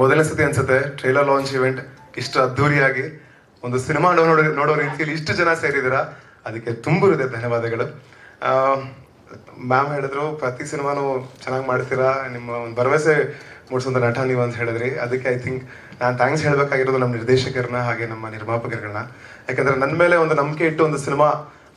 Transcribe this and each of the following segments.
ಮೊದಲನೇ ಸತಿ ಅನ್ಸುತ್ತೆ ಟ್ರೈಲರ್ ಲಾಂಚ್ ಇವೆಂಟ್ ಇಷ್ಟು ಅದ್ದೂರಿಯಾಗಿ ಒಂದು ಸಿನಿಮಾ ನೋಡೋ ನೋಡೋ ರೀತಿಯಲ್ಲಿ ಇಷ್ಟು ಜನ ಸೇರಿದ್ದೀರಾ? ಅದಕ್ಕೆ ತುಂಬಿರುತ್ತೆ, ಧನ್ಯವಾದಗಳು. ಮ್ಯಾಮ್ ಹೇಳಿದ್ರು, ಪ್ರತಿ ಸಿನಿಮಾನು ಚೆನ್ನಾಗಿ ಮಾಡ್ತೀರಾ? ನಿಮ್ಮ ಒಂದು ಭರವಸೆ ಮೂಡಿಸುವಂಥ ನಟ ನೀವು ಅಂತ ಹೇಳಿದ್ರಿ. ಅದಕ್ಕೆ ಐ ಥಿಂಕ್ ನಾನು ಥ್ಯಾಂಕ್ಸ್ ಹೇಳಬೇಕಾಗಿರೋದು ನಮ್ಮ ನಿರ್ದೇಶಕರನ್ನ ಹಾಗೆ ನಮ್ಮ ನಿರ್ಮಾಪಕರುಗಳನ್ನ ಯಾಕಂದ್ರೆ ನನ್ನ ಮೇಲೆ ಒಂದು ನಂಬಿಕೆ ಇಟ್ಟು ಒಂದು ಸಿನಿಮಾ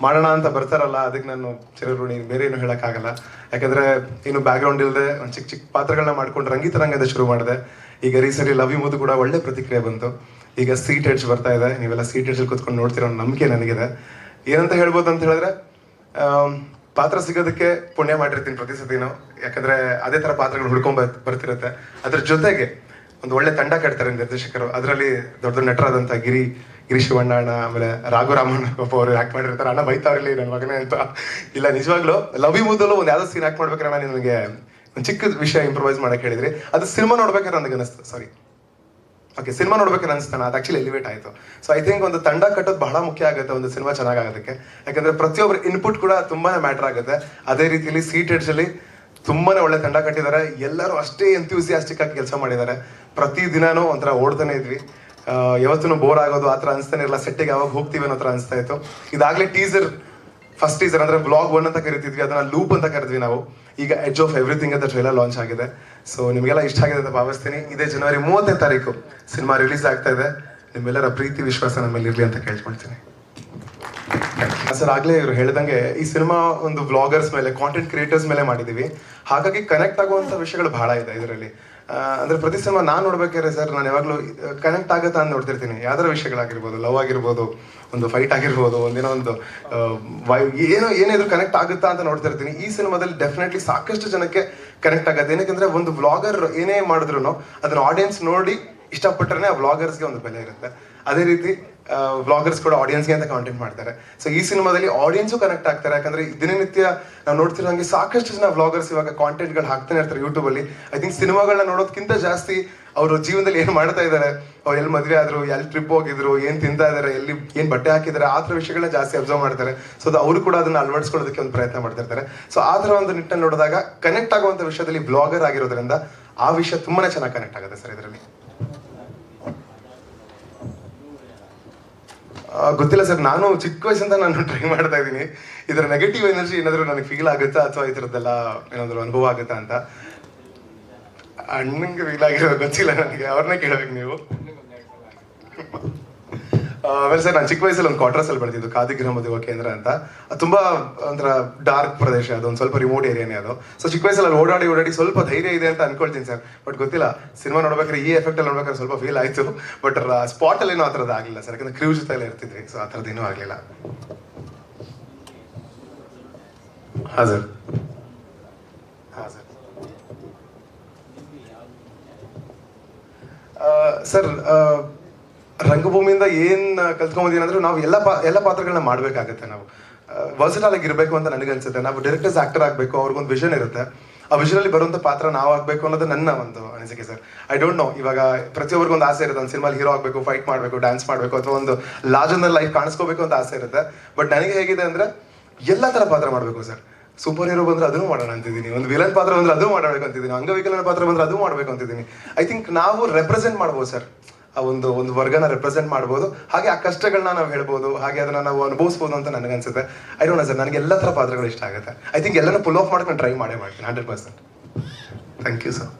ಮಾಡೋಣ ಅಂತ ಬರ್ತಾರಲ್ಲ, ಅದಕ್ಕೆ ನಾನು ಚಿರಋಣಿ, ಬೇರೆ ಏನು ಹೇಳೋಕ್ಕಾಗಲ್ಲ. ಯಾಕಂದ್ರೆ ಇನ್ನು ಬ್ಯಾಕ್ಗ್ರೌಂಡ್ ಇಲ್ಲದೆ ಒಂದು ಚಿಕ್ಕ ಚಿಕ್ಕ ಪಾತ್ರಗಳನ್ನ ಮಾಡ್ಕೊಂಡು ರಂಗೀತ ರಂಗದ ಶುರು ಮಾಡಿದೆ. ಈಗ ರೀಸೆಂಟ್ಲಿ ಲವ್ ಯು ಕೂಡ ಒಳ್ಳೆ ಪ್ರತಿಕ್ರಿಯೆ ಬಂತು. ಈಗ ಸೀಟ್ ಹೆಡ್ಜ್ ಬರ್ತಾ ಇದೆ. ನೀವೆಲ್ಲ ಸೀಟ್ ಎಡ್ಜ್ ಕೂತ್ಕೊಂಡು ನೋಡ್ತಿರೋ ನಂಬಿಕೆ ನನಗಿದೆ. ಏನಂತ ಹೇಳ್ಬೋದು ಅಂತ ಹೇಳಿದ್ರೆ ಪಾತ್ರ ಸಿಗೋದಕ್ಕೆ ಪುಣ್ಯ ಮಾಡಿರ್ತೀನಿ ಪ್ರತಿ ಸತಿನೂ ಯಾಕಂದ್ರೆ ಅದೇ ತರ ಪಾತ್ರಗಳು ಹುಡ್ಕೊಂಡ್ ಬರ್- ಬರ್ತಿರುತ್ತೆ. ಅದ್ರ ಜೊತೆಗೆ ಒಂದು ಒಳ್ಳೆ ತಂಡ ಕಟ್ತಾರೆ ನಿರ್ದೇಶಕರು. ಅದರಲ್ಲಿ ದೊಡ್ಡ ದೊಡ್ಡ ನಟರಾದಂತ ಗಿರಿ ಗಿರಿ ಶಿವಣ್ಣ ಅಣ್ಣ ಆಮೇಲೆ ರಾಘು ರಾಮಣ್ಣ ಅವರು ಆಕ್ಟ್ ಮಾಡಿರ್ತಾರೆ. ಅಣ್ಣ ಬೈತಾವ್ರಲ್ಲಿ ನನ್ನ ಮಗನೇ ಅಂತ. ಇಲ್ಲ, ನಿಜವಾಗ್ಲೂ ಲವ್ ಯು ಒಂದು ಯಾವ್ದೋ ಸೀನ್ ಆಕ್ಟ್ ಮಾಡ್ಬೇಕಣ್ಣ ನಾನು ನಿಮಗೆ ಒಂದು ಚಿಕ್ಕ ವಿಷಯ ಇಂಪ್ರೊವೈಸ್ ಮಾಡಕ್ಕೆ ಹೇಳಿದ್ರಿ, ಅದು ಸಿನಿಮಾ ನೋಡ್ಬೇಕಾದ್ರೆ ನನಗೆ ಅನಿಸ್ತು ಸಾರಿ ಓಕೆ ಸಿನಿಮಾ ನೋಡ್ಬೇಕಾದ್ರೆ ಅನಿಸ್ತಾನೆ ಅದು ಆಕ್ಚುಲಿ ಎಲಿವೇಟ್ ಆಯಿತು. ಸೊ ಐ ಥಿಂಕ್ ಒಂದು ತಂಡ ಕಟ್ಟೋದು ಬಹಳ ಮುಖ್ಯ ಆಗುತ್ತೆ ಒಂದು ಸಿನಿಮಾ ಚೆನ್ನಾಗಾಗೋದಕ್ಕೆ. ಯಾಕಂದ್ರೆ ಪ್ರತಿಯೊಬ್ಬರ ಇನ್ಪುಟ್ ಕೂಡ ತುಂಬಾ ಮ್ಯಾಟರ್ ಆಗುತ್ತೆ. ಅದೇ ರೀತಿಯಲ್ಲಿ ಸೀಟೆಡ್ಸಲ್ಲಿ ತುಂಬಾನೇ ಒಳ್ಳೆ ತಂಡ ಕಟ್ಟಿದ್ದಾರೆ. ಎಲ್ಲರೂ ಅಷ್ಟೇ ಎಂತ್ಯೂಸಿಯಾಸ್ಟಿಕ್ ಆಗಿ ಕೆಲಸ ಮಾಡಿದ್ದಾರೆ. ಪ್ರತಿ ದಿನಾನೂ ಒಂಥರ ಓಡ್ತಾನೆ ಇದ್ವಿ. ಯಾವತ್ತೂ ಬೋರ್ ಆಗೋದು ಆ ಥರ ಅನಿಸ್ತಾನೆ ಇರಲ್ಲ. ಸೆಟ್ಟಿಗೆ ಯಾವಾಗ ಹೋಗ್ತೀವಿ ಅನ್ನೋ ಥರ ಅನಿಸ್ತಾ ಇತ್ತು. ಇದಾಗಲೇ ಟೀಸರ್ ಫಸ್ಟ್ ಟೀಸರ್ ಅಂದ್ರೆ ಬ್ಲಾಗ್ ಒನ್ ಅಂತ ಕರಿತಿದ್ವಿ. ಅದನ್ನ ಲೂಪ್ ಅಂತ ಕರೆದ್ವಿ ನಾವು. ಈಗ ಎಜ್ ಆಫ್ ಎವ್ರಿಥಿಂಗ್ ಅಂತ ಟ್ರೈಲರ್ ಲಾಂಚ್ ಆಗಿದೆ. ಸೊ ನಿಮಗೆಲ್ಲ ಇಷ್ಟ ಆಗಿದೆ ಅಂತ ಭಾವಿಸ್ತೀನಿ. ಇದೇ ಜನವರಿ ಮೂವತ್ತನೇ ತಾರೀಕು ಸಿನಿಮಾ ರಿಲೀಸ್ ಆಗ್ತಾ ಇದೆ. ನಿಮ್ಮೆಲ್ಲರ ಪ್ರೀತಿ, ವಿಶ್ವಾಸ ನಮ್ಮಲ್ಲಿ ಮೇಲೆ ಇರಲಿ ಅಂತ ಕೇಳ್ಕೊಳ್ತೀನಿ. ಸರ್ ಆಗ್ಲೇ ಇವರು ಹೇಳ್ದಂಗೆ ಈ ಸಿನಿಮಾ ಒಂದು ಬ್ಲಾಗರ್ಸ್ ಮೇಲೆ ಕಾಂಟೆಂಟ್ ಕ್ರಿಯೇಟರ್ಸ್ ಮೇಲೆ ಮಾಡಿದೀವಿ. ಹಾಗಾಗಿ ಕನೆಕ್ಟ್ ಆಗುವಂತ ವಿಷಯಗಳು ಬಹಳ ಇದೆ ಇದರಲ್ಲಿ. ಅಂದ್ರೆ ಪ್ರತಿ ಸಿನಿಮಾ ನಾನು ನೋಡ್ಬೇಕಾದ್ರೆ ಸರ್ ನಾನು ಯಾವಾಗಲೂ ಕನೆಕ್ಟ್ ಆಗುತ್ತಾ ಅಂತ ನೋಡ್ತಿರ್ತೀನಿ. ಯಾವ್ದಾರ ವಿಷಯಗಳಾಗಿರ್ಬೋದು ಲವ್ ಆಗಿರ್ಬೋದು ಒಂದು ಫೈಟ್ ಆಗಿರ್ಬೋದು, ಒಂದೇನೋ ಒಂದು ಏನೋ ಏನಿದ್ರು ಕನೆಕ್ಟ್ ಆಗುತ್ತಾ ಅಂತ ನೋಡ್ತಾ ಇರ್ತೀನಿ. ಈ ಸಿನಿಮಾದಲ್ಲಿ ಡೆಫಿನೆಟ್ಲಿ ಸಾಕಷ್ಟು ಜನಕ್ಕೆ ಕನೆಕ್ಟ್ ಆಗುತ್ತೆ. ಏನಕ್ಕೆ ಒಂದು ವ್ಲಾಗರ್ ಏನೇ ಮಾಡಿದ್ರು ಅದನ್ನ ಆಡಿಯನ್ಸ್ ನೋಡಿ ಇಷ್ಟಪಟ್ಟರೆ ಆ ವ್ಲಾಗರ್ಸ್ಗೆ ಒಂದು ಬೆಲೆ ಇರುತ್ತೆ. ಅದೇ ರೀತಿ ವ್ಲಾಗರ್ಸ್ ಕೂಡ ಆಡಿಯನ್ಸ್ಗೆ ಅಂತ ಕಾಂಟೆಂಟ್ ಮಾಡ್ತಾರೆ. ಸೊ ಈ ಸಿನಿಮಾದಲ್ಲಿ ಆಡಿಯನ್ಸು ಕನೆಕ್ಟ್ ಆಗ್ತಾರೆ. ಯಾಕಂದ್ರೆ ದಿನನಿತ್ಯ ನಾವು ನೋಡ್ತಿರೋ ಹಂಗೆ ಸಾಕಷ್ಟು ಜನ ವ್ಲಾಗರ್ಸ್ ಇವಾಗ ಕಾಂಟೆಂಟ್ಗಳು ಹಾಕ್ತಾನೆ ಇರ್ತಾರೆ ಯೂಟ್ಯೂಬ್ ಅಲ್ಲಿ. ಐ ಥಿಂಕ್ ಸಿನಿಮಾಗಳನ್ನ ನೋಡೋದಕ್ಕಿಂತ ಜಾಸ್ತಿ ಅವರು ಜೀವನದಲ್ಲಿ ಏನು ಮಾಡ್ತಾ ಇದ್ದಾರೆ? ಅವ್ರು ಎಲ್ಲಿ ಮದುವೆ ಆದ್ರು ಎಲ್ಲಿ ಟ್ರಿಪ್ ಹೋಗಿದ್ರು, ಏನು ತಿಂತಾ ಇದ್ದಾರೆ, ಎಲ್ಲಿ, ಏನು ಬಟ್ಟೆ ಹಾಕಿದ್ದಾರೆ, ಆ ಥರ ವಿಷಯಗಳನ್ನ ಜಾಸ್ತಿ ಅಬ್ಸರ್ವ್ ಮಾಡ್ತಾರೆ. ಸೊ ಅವರು ಕೂಡ ಅದನ್ನ ಅಳವಡಿಸ್ಕೊಳ್ಳೋದಕ್ಕೆ ಒಂದು ಪ್ರಯತ್ನ ಮಾಡ್ತಿರ್ತಾರೆ ಸೊ ಆ ಥರ ಒಂದು ನಿಟ್ಟನ್ನು ನೋಡಿದಾಗ ಕನೆಕ್ಟ್ ಆಗುವಂತ ವಿಷಯದಲ್ಲಿ ಬ್ಲಾಗರ್ ಆಗಿರೋದ್ರಿಂದ ಆ ವಿಷಯ ತುಂಬಾನೇ ಚೆನ್ನಾಗಿ ಕನೆಕ್ಟ್ ಆಗುತ್ತೆ ಸರ್ ಇದರಲ್ಲಿ. ಗೊತ್ತಿಲ್ಲ ಸರ್, ನಾನು ಚಿಕ್ಕ ವಯಸ್ಸಿಂದ ನಾನು ಟ್ರೈ ಮಾಡ್ತಾ ಇದ್ದೀನಿ. ಇದರ ನೆಗೆಟಿವ್ ಎನರ್ಜಿ ಏನಾದರೂ ನನಗೆ ಫೀಲ್ ಆಗುತ್ತಾ? ಅಥವಾ ಈ ಥರದ್ದೆಲ್ಲ ಏನಾದರೂ ಅನುಭವ ಆಗುತ್ತಾ ಅಂತ. ಅಣ್ಣಂಗೆ ಫೀಲ್ ಆಗಿರೋದು ಗೊತ್ತಿಲ್ಲ ನನಗೆ. ಅವ್ರನ್ನೇ ಕೇಳಬೇಕು ನೀವು. ಆಮೇಲೆ ಸರ್, ನಾನು ಚಿಕ್ಕ ವಯಸ್ಸಲ್ಲಿ ಒಂದು ಕ್ವಾರ್ಟರ್ಸ್ ಅಲ್ಲಿ ಬೆಳೆದಿದ್ದು ಕಾದಿಗಿರ ಮದುವೆ ಕೇಂದ್ರ ಅಂತ. ಅದು ತುಂಬಾ ಒಂಥರ ಡಾರ್ಕ್ ಪ್ರದೇಶ, ಅದು ಒಂದು ಸ್ವಲ್ಪ ರಿಮೋಟ್ ಏರಿಯಾನೇ ಅದು. ಸೊ ಚಿಕ್ಕ ವಯಸ್ಸಲ್ಲಿ ಓಡಾಡಿ ಓಡಾಡಿ ಸ್ವಲ್ಪ ಧೈರ್ಯ ಇದೆ ಅಂತ ಅನ್ಕೊಳ್ತೀನಿ ಸರ್. ಬಟ್ ಗೊತ್ತಿಲ್ಲ ಸಿನಿಮಾ ನೋಡ್ಬೇಕಾದ್ರೆ ಈ ಎಫೆಕ್ಟ್ ಅಲ್ಲಿ ನೋಡ್ಬೇಕಾದ್ರೆ ಸ್ವಲ್ಪ ಫೀಲ್ ಆಯ್ತು. ಬಟ್ ಸ್ಪಾಟ್ ಅಲ್ಲಿ ಏನೋ ಆ ಆಗಲಿಲ್ಲ ಸರ್. ಯಾಕಂದ್ರೆ ಕ್ರೀವ್ ಜೊತೆ ಎಲ್ಲ ಇರ್ತಿದ್ವಿ ಸೊ ಆ ಏನೂ ಆಗಲಿಲ್ಲ. ಹಾಂ, ಸರ್. ಹಾಂ, ಸರ್. ಸರ್ ರಂಗಭೂಮಿಯಿಂದ ಏನ್ ಕಲ್ತ್ಕೊಂಬಂದಿನ ಅಂದ್ರೆ ನಾವು ಎಲ್ಲ ಪಾ, ಎಲ್ಲ ಪಾತ್ರಗಳನ್ನ ಮಾಡ್ಬೇಕಾಗತ್ತೆ ನಾವು. ವರ್ಸಟಲ್ ಆಗಿ ಇರಬೇಕು ಅಂತ ನನಗೆ ಅನ್ಸುತ್ತೆ ನಾವು ಡೈರೆಕ್ಟರ್ಸ್ ಆಕ್ಟರ್ ಆಗಬೇಕು, ಅವ್ರಿಗೊಂದು ವಿಷನ್ ಇರುತ್ತೆ. ಆ ವಿಷನ್ ಅಲ್ಲಿ ಬರುವಂತ ಪಾತ್ರ ನಾವು ಆಗ್ಬೇಕು ಅನ್ನೋದು ನನ್ನ ಒಂದು ಅನಿಸಿಕೆ ಸರ್. ಐ ಡೋಂಟ್ ನೋ ಇವಾಗ ಪ್ರತಿಯೊಬ್ಬರಿಗೂ ಒಂದು ಆಸೆ ಇರುತ್ತೆ. ಒಂದು ಸಿನಿಮಾಲಿ ಹೀರೋ ಆಗಬೇಕು ಫೈಟ್ ಮಾಡಬೇಕು ಡ್ಯಾನ್ಸ್ ಮಾಡಬೇಕು ಅಥವಾ ಒಂದು ಲಾರ್ಜ್ ಲೈಫ್ ಕಾಣಿಸ್ಕೋಬೇಕು ಅಂತ ಆಸೆ ಇರುತ್ತೆ. ಬಟ್ ನನಗೆ ಹೇಗಿದೆ ಅಂದ್ರೆ ಎಲ್ಲ ತರ ಪಾತ್ರ ಮಾಡಬೇಕು ಸರ್. ಸೂಪರ್ ಹೀರೋ ಬಂದ್ರೆ ಅದನ್ನು ಮಾಡೋಣ ಅಂತಿದ್ದೀನಿ. ಒಂದು ವಿಲನ್ ಪಾತ್ರ ಬಂದ್ರೆ ಅದು ಮಾಡಬೇಕು ಅಂತಿದ್ದೀನಿ. ಅಂಗವಿಕಲನ ಪಾತ್ರ ಬಂದ್ರೆ ಅದು ಮಾಡಬೇಕು ಅಂತಿದ್ದೀನಿ. ಐ ಥಿಂಕ್ ನಾವು ರೆಪ್ರೆಸೆಂಟ್ ಮಾಡ್ಬೋದು ಸರ್ ಆ ಒಂದು ಒಂದು ವರ್ಗನ ರೆಪ್ರೆಸೆಂಟ್ ಮಾಡ್ಬೋದು. ಹಾಗೆ ಆ ಕಷ್ಟಗಳನ್ನ ನಾವು ಹೇಳ್ಬೋದು. ಹಾಗೆ ಅದನ್ನ ನಾವು ಅನುಭವಿಸ್ಬೋದು ಅಂತ ನನಗೆ ಅನ್ಸುತ್ತೆ ಐ ಡೋಂಟ್ ಸರ್ ನನಗೆ ಎಲ್ಲ ಥರ ಪಾತ್ರಗಳು ಇಷ್ಟ ಆಗುತ್ತೆ. ಐ ಥಿಂಕ್ ಎಲ್ಲನೂ ಪುಲ್ ಆಫ್ ಮಾಡ್ಕೊಂಡು ಟ್ರೈ ಮಾಡೇ ಮಾಡ್ತೀನಿ. Hundred percent thank you sir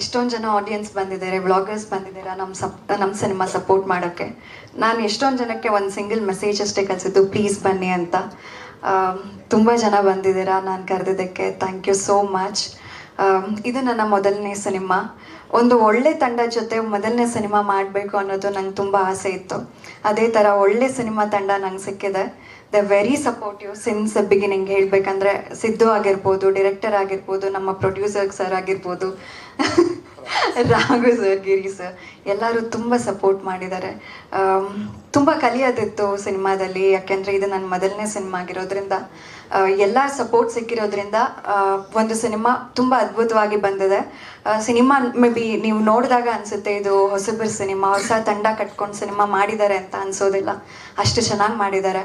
ಇಷ್ಟೊಂದು ಜನ ಆಡಿಯನ್ಸ್ ಬಂದಿದ್ದಾರೆ ವ್ಲಾಗರ್ಸ್ ಬಂದಿದ್ದೀರಾ ನಮ್ಮ ಸಪ್ ನಮ್ಮ ಸಿನಿಮಾ ಸಪೋರ್ಟ್ ಮಾಡೋಕ್ಕೆ. ನಾನು ಎಷ್ಟೊಂದು ಜನಕ್ಕೆ ಒಂದು ಸಿಂಗಲ್ ಮೆಸೇಜ್ ಅಷ್ಟೇ ಕಲಿಸಿದ್ದು ಪ್ಲೀಸ್ ಬನ್ನಿ ಅಂತ. ತುಂಬ ಜನ ಬಂದಿದ್ದೀರಾ ನಾನು ಕರೆದಿದ್ದಕ್ಕೆ. ಥ್ಯಾಂಕ್ ಯು ಸೋ ಮಚ್ ಇದು ನನ್ನ ಮೊದಲನೇ ಸಿನಿಮಾ ಒಂದು ಒಳ್ಳೆ ತಂಡ ಜೊತೆ ಮೊದಲನೇ ಸಿನಿಮಾ ಮಾಡಬೇಕು ಅನ್ನೋದು ನಂಗೆ ತುಂಬ ಆಸೆ ಇತ್ತು. ಅದೇ ಥರ ಒಳ್ಳೆ ಸಿನಿಮಾ ತಂಡ ನಂಗೆ ಸಿಕ್ಕಿದೆ. The very supportive since beginning ಹೇಳ್ಬೇಕಂದ್ರೆ ಸಿದ್ದು ಆಗಿರ್ಬೋದು ಡೈರೆಕ್ಟರ್ ಆಗಿರ್ಬೋದು ನಮ್ಮ ಪ್ರೊಡ್ಯೂಸರ್ ಸರ್ ಆಗಿರ್ಬೋದು. ರಾಘು ಸರ್, ಗಿರಿ ಸರ್, ಎಲ್ಲರೂ ತುಂಬ ಸಪೋರ್ಟ್ ಮಾಡಿದ್ದಾರೆ. ತುಂಬ ಕಲಿಯೋದಿತ್ತು ಸಿನಿಮಾದಲ್ಲಿ, ಯಾಕೆಂದರೆ ಇದು ನನ್ನ ಮೊದಲನೇ ಸಿನಿಮಾ ಆಗಿರೋದ್ರಿಂದ. ಎಲ್ಲ ಸಪೋರ್ಟ್ ಸಿಕ್ಕಿರೋದ್ರಿಂದ ಒಂದು ಸಿನಿಮಾ ತುಂಬ ಅದ್ಭುತವಾಗಿ ಬಂದಿದೆ. ಸಿನಿಮಾ ಮೇ ಬಿ ನೀವು ನೋಡಿದಾಗ ಅನಿಸುತ್ತೆ, ಇದು ಹೊಸಬ್ರ ಸಿನಿಮಾ, ಹೊಸ ತಂಡ ಕಟ್ಕೊಂಡು ಸಿನಿಮಾ ಮಾಡಿದ್ದಾರೆ ಅಂತ ಅನ್ಸೋದಿಲ್ಲ. ಅಷ್ಟು ಚೆನ್ನಾಗಿ ಮಾಡಿದ್ದಾರೆ.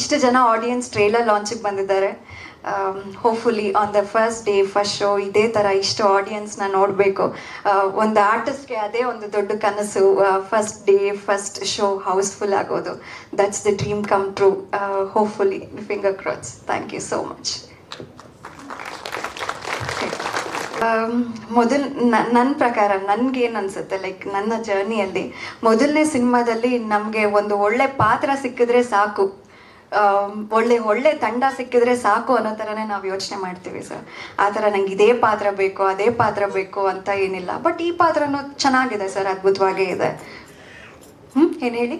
ಇಷ್ಟು ಜನ ಆಡಿಯನ್ಸ್ ಟ್ರೇಲರ್ ಲಾಂಚಿಗೆ ಬಂದಿದ್ದಾರೆ. Hopefully on the first day first show ಇದೇ ಥರ ಇಷ್ಟು ಆಡಿಯನ್ಸ್ನ ನೋಡಬೇಕು. ಒಂದು ಆರ್ಟಿಸ್ಟ್ಗೆ ಅದೇ ಒಂದು ದೊಡ್ಡ ಕನಸು first day first show housefull ಆಗೋದು. That's the dream come true hopefully finger cross thank you so much ಮೊದಲು ನನ್ನ ಪ್ರಕಾರ, ನನಗೇನು ಅನ್ಸುತ್ತೆ? ಲೈಕ್ ನನ್ನ ಜರ್ನಿಯಲ್ಲಿ ಮೊದಲನೇ ಸಿನಿಮಾದಲ್ಲಿ ನಮಗೆ ಒಂದು ಒಳ್ಳೆ ಪಾತ್ರ ಸಿಕ್ಕಿದ್ರೆ ಸಾಕು. ಒಳ್ಳೆ ಒಳ್ಳೆ ತಂಡ ಸಿಕ್ಕಿದ್ರೆ ಸಾಕು ಅನ್ನೋ ಥರನೇ ನಾವು ಯೋಚನೆ ಮಾಡ್ತೀವಿ ಸರ್. ಆ ಥರ ನಂಗೆ ಇದೇ ಪಾತ್ರ ಬೇಕು, ಅದೇ ಪಾತ್ರ ಬೇಕು ಅಂತ ಏನಿಲ್ಲ. ಬಟ್ ಈ ಪಾತ್ರನೂ ಚೆನ್ನಾಗಿದೆ ಸರ್, ಅದ್ಭುತವಾಗೇ ಇದೆ. ಹ್ಞೂ ಏನು ಹೇಳಿ?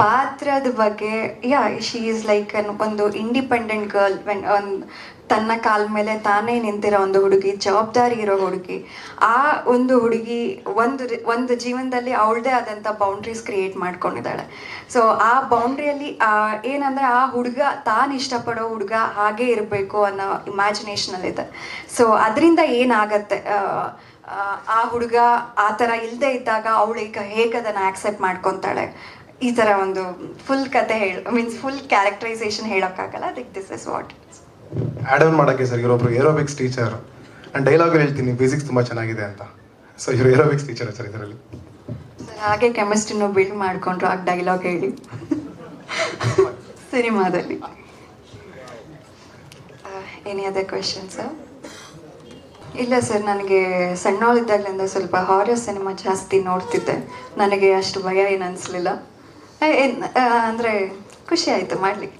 ಪಾತ್ರದ ಬಗ್ಗೆ yeah she is like an ಒಂದು ಇಂಡಿಪೆಂಡೆಂಟ್ ಗರ್ಲ್ ವೆನ್ ಒಂದು, ತನ್ನ ಕಾಲ ಮೇಲೆ ತಾನೇ ನಿಂತಿರೋ ಒಂದು ಹುಡುಗಿ, ಜವಾಬ್ದಾರಿ ಇರೋ ಹುಡುಗಿ. ಆ ಒಂದು ಹುಡುಗಿ ಒಂದು ಒಂದು ಜೀವನದಲ್ಲಿ ಅವಳದೇ ಆದಂಥ ಬೌಂಡ್ರೀಸ್ ಕ್ರಿಯೇಟ್ ಮಾಡ್ಕೊಂಡಿದ್ದಾಳೆ. ಸೊ ಆ ಬೌಂಡ್ರಿಯಲ್ಲಿ ಏನಂದ್ರೆ ಆ ಹುಡುಗ ತಾನು ಇಷ್ಟಪಡೋ ಹುಡುಗ ಹಾಗೇ ಇರಬೇಕು ಅನ್ನೋ ಇಮ್ಯಾಜಿನೇಷನಲ್ಲಿದೆ ಸೊ ಅದರಿಂದ ಏನಾಗತ್ತೆ? ಆ ಹುಡುಗ ಆ ಥರ ಇಲ್ಲದೆ ಇದ್ದಾಗ ಅವಳು ಈಗ ಹೇಗೆ ಅದನ್ನು ಆಕ್ಸೆಪ್ಟ್ ಮಾಡ್ಕೊತಾಳೆ? ಈ ಥರ ಒಂದು ಫುಲ್ ಕತೆ ಹೇಳ ಮೀನ್ಸ್ ಫುಲ್ ಕ್ಯಾರೆಕ್ಟರೈಸೇಷನ್ ಹೇಳೋಕ್ಕಾಗಲ್ಲ. ಅದಕ್ಕೆ this is what add on ಮಾಡೋಕ್ಕೆ ಸರ್ ಇವರೊಬ್ರು ಏರೋಬಿಕ್ಸ್ ಟೀಚರ್ ಅಂಡ್ ಡೈಲಾಗ್ ಹೇಳ್ತೀನಿ ಫಿಸಿಕ್ಸ್ ತುಂಬ ಚೆನ್ನಾಗಿದೆ ಅಂತ. ಸೊ ಇವರು ಏರೋಬಿಕ್ಸ್ ಟೀಚರ್ ಸರ್ ಇದರಲ್ಲಿ. ಹಾಗೆ ಕೆಮಿಸ್ಟ್ರಿನೂ ಬಿಲ್ಡ್ ಮಾಡ್ಕೊಂಡ್ರು ಆ ಡೈಲಾಗ್ ಹೇಳಿ. ಸಿನಿಮಾದಲ್ಲಿ. ಎನಿ ಅದರ್ ಕ್ವೆಶನ್ ಸರ್ ಇಲ್ಲ ಸರ್ ನನಗೆ ಸಣ್ಣವಳಿದ್ದಾಗಲಿಂದ ಸ್ವಲ್ಪ ಹಾರರ್ ಸಿನಿಮಾ ಜಾಸ್ತಿ ನೋಡ್ತಿದ್ದೆ. ನನಗೆ ಅಷ್ಟು ಭಯ ಏನು ಅನಿಸ್ಲಿಲ್ಲ. ಅಂದರೆ ಖುಷಿ ಆಯಿತು ಮಾಡಲಿಕ್ಕೆ.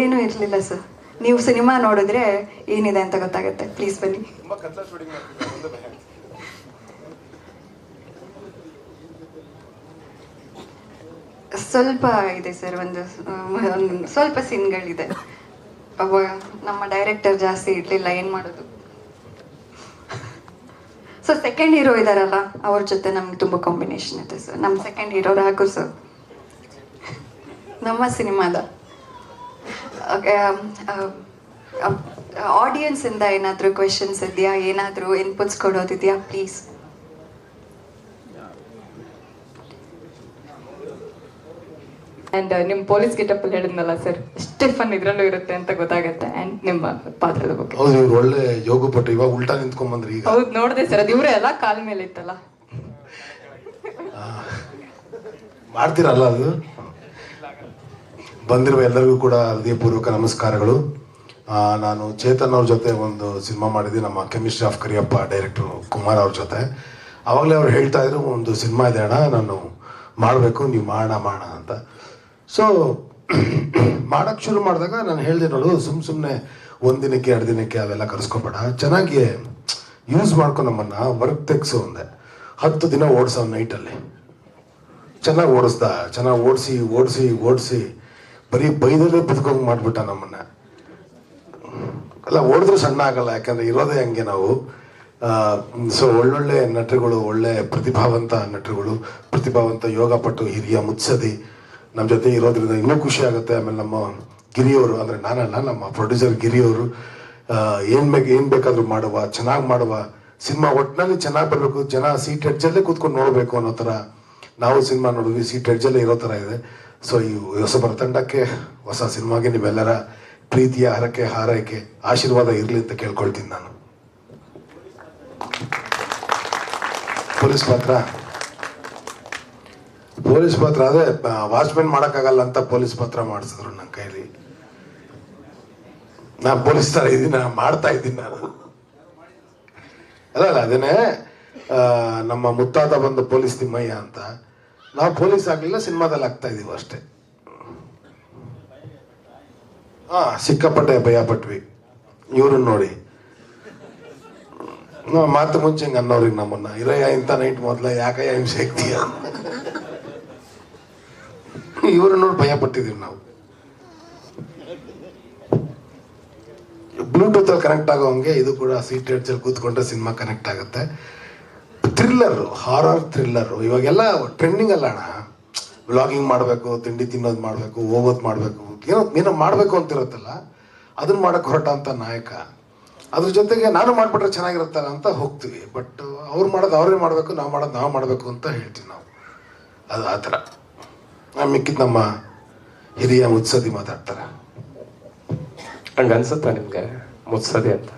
ಏನೂ ಇರಲಿಲ್ಲ ಸರ್. ನೀವು ಸಿನಿಮಾ ನೋಡಿದ್ರೆ ಏನಿದೆ ಅಂತ ಗೊತ್ತಾಗುತ್ತೆ. ಪ್ಲೀಸ್ ಬನ್ನಿ. ಸ್ವಲ್ಪ ಇದೆ ಸರ್ ಒಂದು ಸ್ವಲ್ಪ ಸೀನ್ಗಳಿದೆ ಅವ ನಮ್ಮ ಡೈರೆಕ್ಟರ್ ಜಾಸ್ತಿ ಇರಲಿಲ್ಲ ಏನು ಮಾಡೋದು? ಸೊ ಸೆಕೆಂಡ್ ಹೀರೋ ಇದಾರಲ್ಲ, ಅವ್ರ ಜೊತೆ ನಮ್ಗೆ ತುಂಬ ಕಾಂಬಿನೇಷನ್ ಇದೆ ಸರ್ ನಮ್ಮ ಸೆಕೆಂಡ್ ಹೀರೋ ರಾಘು ಸರ್ ನಮ್ಮ ಸಿನಿಮಾದ. ಆಡಿಯನ್ಸಿಂದ ಏನಾದರೂ ಕ್ವೆಶನ್ಸ್ ಇದೆಯಾ? ಏನಾದರೂ ಇನ್ಪುಟ್ಸ್ ಕೊಡೋದಿದೆಯಾ? ಪ್ಲೀಸ್ ಅಂಡ್ ನಿಮ್ಮ ಪೊಲೀಸ್ ಗೆಟಪ್ ಅಲ್ಲಿ ಹೇಳಿದ್ನಲ್ಲ ಸರ್ ಎಷ್ಟೇ ಫನ್ ಇದ್ರಲ್ಲೂ ಇರುತ್ತೆ ಅಂತ ಗೊತ್ತಾಗುತ್ತೆ. ಅಂಡ್ ನಿಮ್ಮ ಪಾತ್ರದ ಬಗ್ಗೆ ಹೌದು ಇವ್ರು ಒಳ್ಳೆ ಯೋಗ ಪಟ್ಟು ಇವಾಗ ಉಲ್ಟಾ ನಿಂತ್ಕೊಂಡ್ ಬಂದ್ರಿ ಈಗ. ಹೌದು ನೋಡಿದೆ ಸರ್ ಅದು ಇವರೇ ಅಲ್ಲ ಕಾಲ್ ಮೇಲೆ ಇತ್ತಲ್ಲ. ಮಾಡ್ತೀರಲ್ಲ ಅದು? ಬಂದಿರುವ ಎಲ್ಲರಿಗೂ ಕೂಡ ಹೃದಯಪೂರ್ವಕ ನಮಸ್ಕಾರಗಳು. ನಾನು ಚೇತನ್ ಅವ್ರ ಜೊತೆ ಒಂದು ಸಿನಿಮಾ ಮಾಡಿದ್ದೆ ನಮ್ಮ chemistry of Kariyappa director Kumar ಅವ್ರ ಜೊತೆ. ಅವಾಗಲೇ ಅವ್ರು ಹೇಳ್ತಾ ಇದ್ರು ಒಂದು ಸಿನಿಮಾ ಇದೆ ಅಣ್ಣ ನಾನು ಮಾಡಬೇಕು ನೀವು ಮಾಡೋಣ ಮಾಡೋಣ ಅಂತ. ಸೊ ಮಾಡಕ್ಕೆ ಶುರು ಮಾಡಿದಾಗ ನಾನು ಹೇಳಿದೆ ನೋಡು, ಸುಮ್ ಸುಮ್ಮನೆ ಒಂದು ದಿನಕ್ಕೆ, ಎರಡು ದಿನಕ್ಕೆ ಅವೆಲ್ಲ ಕರೆಸ್ಕೊಬೇಡ. ಚೆನ್ನಾಗಿ ಯೂಸ್ ಮಾಡ್ಕೊ ನಮ್ಮನ್ನ ವರ್ಕ್ ತೆಗ್ಸು ಅಂದೆ. ಹತ್ತು ದಿನ ಓಡಿಸೋ ನೈಟಲ್ಲಿ. ಚೆನ್ನಾಗಿ ಓಡಿಸ್ದ, ಚೆನ್ನಾಗಿ ಓಡಿಸಿ ಓಡಿಸಿ ಓಡಿಸಿ, ಬರೀ ಬೈದಲ್ಲೇ ಬದುಕೋಂಗ್ ಮಾಡ್ಬಿಟ್ಟ ನಮ್ಮನ್ನ. ಅಲ್ಲ, ಓಡಿದ್ರೆ ಸಣ್ಣ ಆಗಲ್ಲ, ಯಾಕಂದ್ರೆ ಇರೋದೇ ಹಂಗೆ ನಾವು. ಸೊ ಒಳ್ಳೊಳ್ಳೆ ನಟರುಗಳು, ಒಳ್ಳೆ ಪ್ರತಿಭಾವಂತ ನಟರುಗಳು, ಪ್ರತಿಭಾವಂತ ಯೋಗ ಪಟ್ಟು ಹಿರಿಯ ಮುತ್ಸದಿ ನಮ್ಮ ಜೊತೆ ಇರೋದ್ರಿಂದ ಇನ್ನೂ ಖುಷಿ ಆಗುತ್ತೆ. ಆಮೇಲೆ ನಮ್ಮ ಗಿರಿಯವರು, ಅಂದರೆ ನಾನಲ್ಲ, ನಮ್ಮ ಪ್ರೊಡ್ಯೂಸರ್ ಗಿರಿಯವರು ಏನು ಬೇಕು, ಏನು ಬೇಕಾದರೂ ಮಾಡುವ, ಚೆನ್ನಾಗಿ ಮಾಡುವ, ಸಿನಿಮಾ ಒಟ್ಟಿನಲ್ಲಿ ಚೆನ್ನಾಗಿ ಬರಬೇಕು, ಜನ ಸೀಟ್ ಹೆಡ್ಜಲ್ಲೇ ಕೂತ್ಕೊಂಡು ನೋಡಬೇಕು ಅನ್ನೋ ಥರ ನಾವು ಸಿನಿಮಾ ನೋಡಿದ್ವಿ ಸೀಟ್ ಹೆಡ್ಜಲ್ಲೇ ಇರೋ ಥರ ಇದೆ. ಸೊ ಈ ಹೊಸಬರ ತಂಡಕ್ಕೆ ಹೊಸ ಸಿನಿಮಾಗೆ ನೀವೆಲ್ಲರ ಪ್ರೀತಿಯ ಹರಕೆ, ಹಾರೈಕೆ, ಆಶೀರ್ವಾದ ಇರಲಿ ಅಂತ ಕೇಳ್ಕೊಳ್ತೀನಿ ನಾನು. ಪೊಲೀಸ್ ಪಾತ್ರ? ಪೊಲೀಸ್ ಪತ್ರ, ಅದೇ ವಾಚ್ಮೆನ್ ಮಾಡೋಕ್ಕಾಗಲ್ಲ ಅಂತ ಪೊಲೀಸ್ ಪತ್ರ ಮಾಡಿಸಿದ್ರು ನನ್ನ ಕೈಲಿ. ನಾ ಪೊಲೀಸ್ ತರ ಇದ್ದೀನಿ ಮಾಡ್ತಾ ಇದ್ದೀನಿ ನಾನು. ಅಲ್ಲ ಅಲ್ಲ ಅದೇನೇ ನಮ್ಮ ಮುತ್ತಾತ ಬಂದು ಪೊಲೀಸ್ ತಿಮ್ಮಯ್ಯ ಅಂತ. ನಾವು ಪೊಲೀಸ್ ಆಗಲಿಲ್ಲ, ಸಿನಿಮಾದಲ್ಲಿ ಆಗ್ತಾ ಇದೀವಿ ಅಷ್ಟೇ. ಹಾ ಸಿಕ್ಕಾಪಟ್ಟೆ ಭಯ ಪಟ್ವಿ ಇವ್ರನ್ನ ನೋಡಿ. ಮಾತು ಮುಂಚೆ ಹಿಂಗೆ ಅನ್ನೋರಿಗೆ ನಮ್ಮನ್ನ, ಇರಯ್ಯ, ಇಂಥ ನೈಟ್ ಮೊದಲ ಯಾಕಯ್ಯ ಹಿಂಸೆ ಆಗ್ತೀಯ ಇವ್ರನ್ನ ನೋಡಿ ಭಯ ಪಟ್ಟಿದ್ದೀವಿ ನಾವು. ಬ್ಲೂಟೂತ್ ಅಲ್ಲಿ ಕನೆಕ್ಟ್ ಆಗೋ ಹಂಗೆ ಇದು ಕೂಡ ಸೀಟ್ ಹೆಡ್ಸ್ ಅಲ್ಲಿ ಕೂತ್ಕೊಂಡ್ರೆ ಸಿನಿಮಾ ಕನೆಕ್ಟ್ ಆಗುತ್ತೆ. ಥ್ರಿಲ್ಲರ್ ಹಾರರ್ ಥ್ರಿಲ್ಲರ್ ಇವಾಗೆಲ್ಲ ಟ್ರೆಂಡಿಂಗ್ ಅಲ್ಲ ಅಣ್ಣ. ವ್ಲಾಗಿಂಗ್ ಮಾಡಬೇಕು, ತಿಂಡಿ ತಿನ್ನೋದು ಮಾಡಬೇಕು, ಹೋಗೋದು ಮಾಡಬೇಕು, ಏನೋ ಏನೋ ಮಾಡಬೇಕು ಅಂತಿರುತ್ತಲ್ಲ ಅದನ್ನ ಹೊರಟ ಅಂತ ನಾಯಕ. ಅದ್ರ ಜೊತೆಗೆ ನಾನು ಮಾಡ್ಬಿಟ್ರೆ ಚೆನ್ನಾಗಿರುತ್ತಲ್ಲ ಅಂತ ಹೋಗ್ತೀವಿ. ಬಟ್ ಅವ್ರು ಮಾಡೋದು ಅವರೇ ಮಾಡಬೇಕು, ನಾವು ಮಾಡೋದು ನಾವು ಮಾಡಬೇಕು ಅಂತ ಹೇಳ್ತೀವಿ ನಾವು. ಅದು ಆ ಥರ. ಮಿಕ್ಕಿದ ನಮ್ಮ ಹಿರಿಯ ಮುತ್ಸದಿ ಮಾತಾಡ್ತಾರೆ. ಹಂಗ ಅನ್ಸುತ್ತಾ ನಿಮ್ಗೆ? ಮುತ್ಸದಿ ಅಂತ.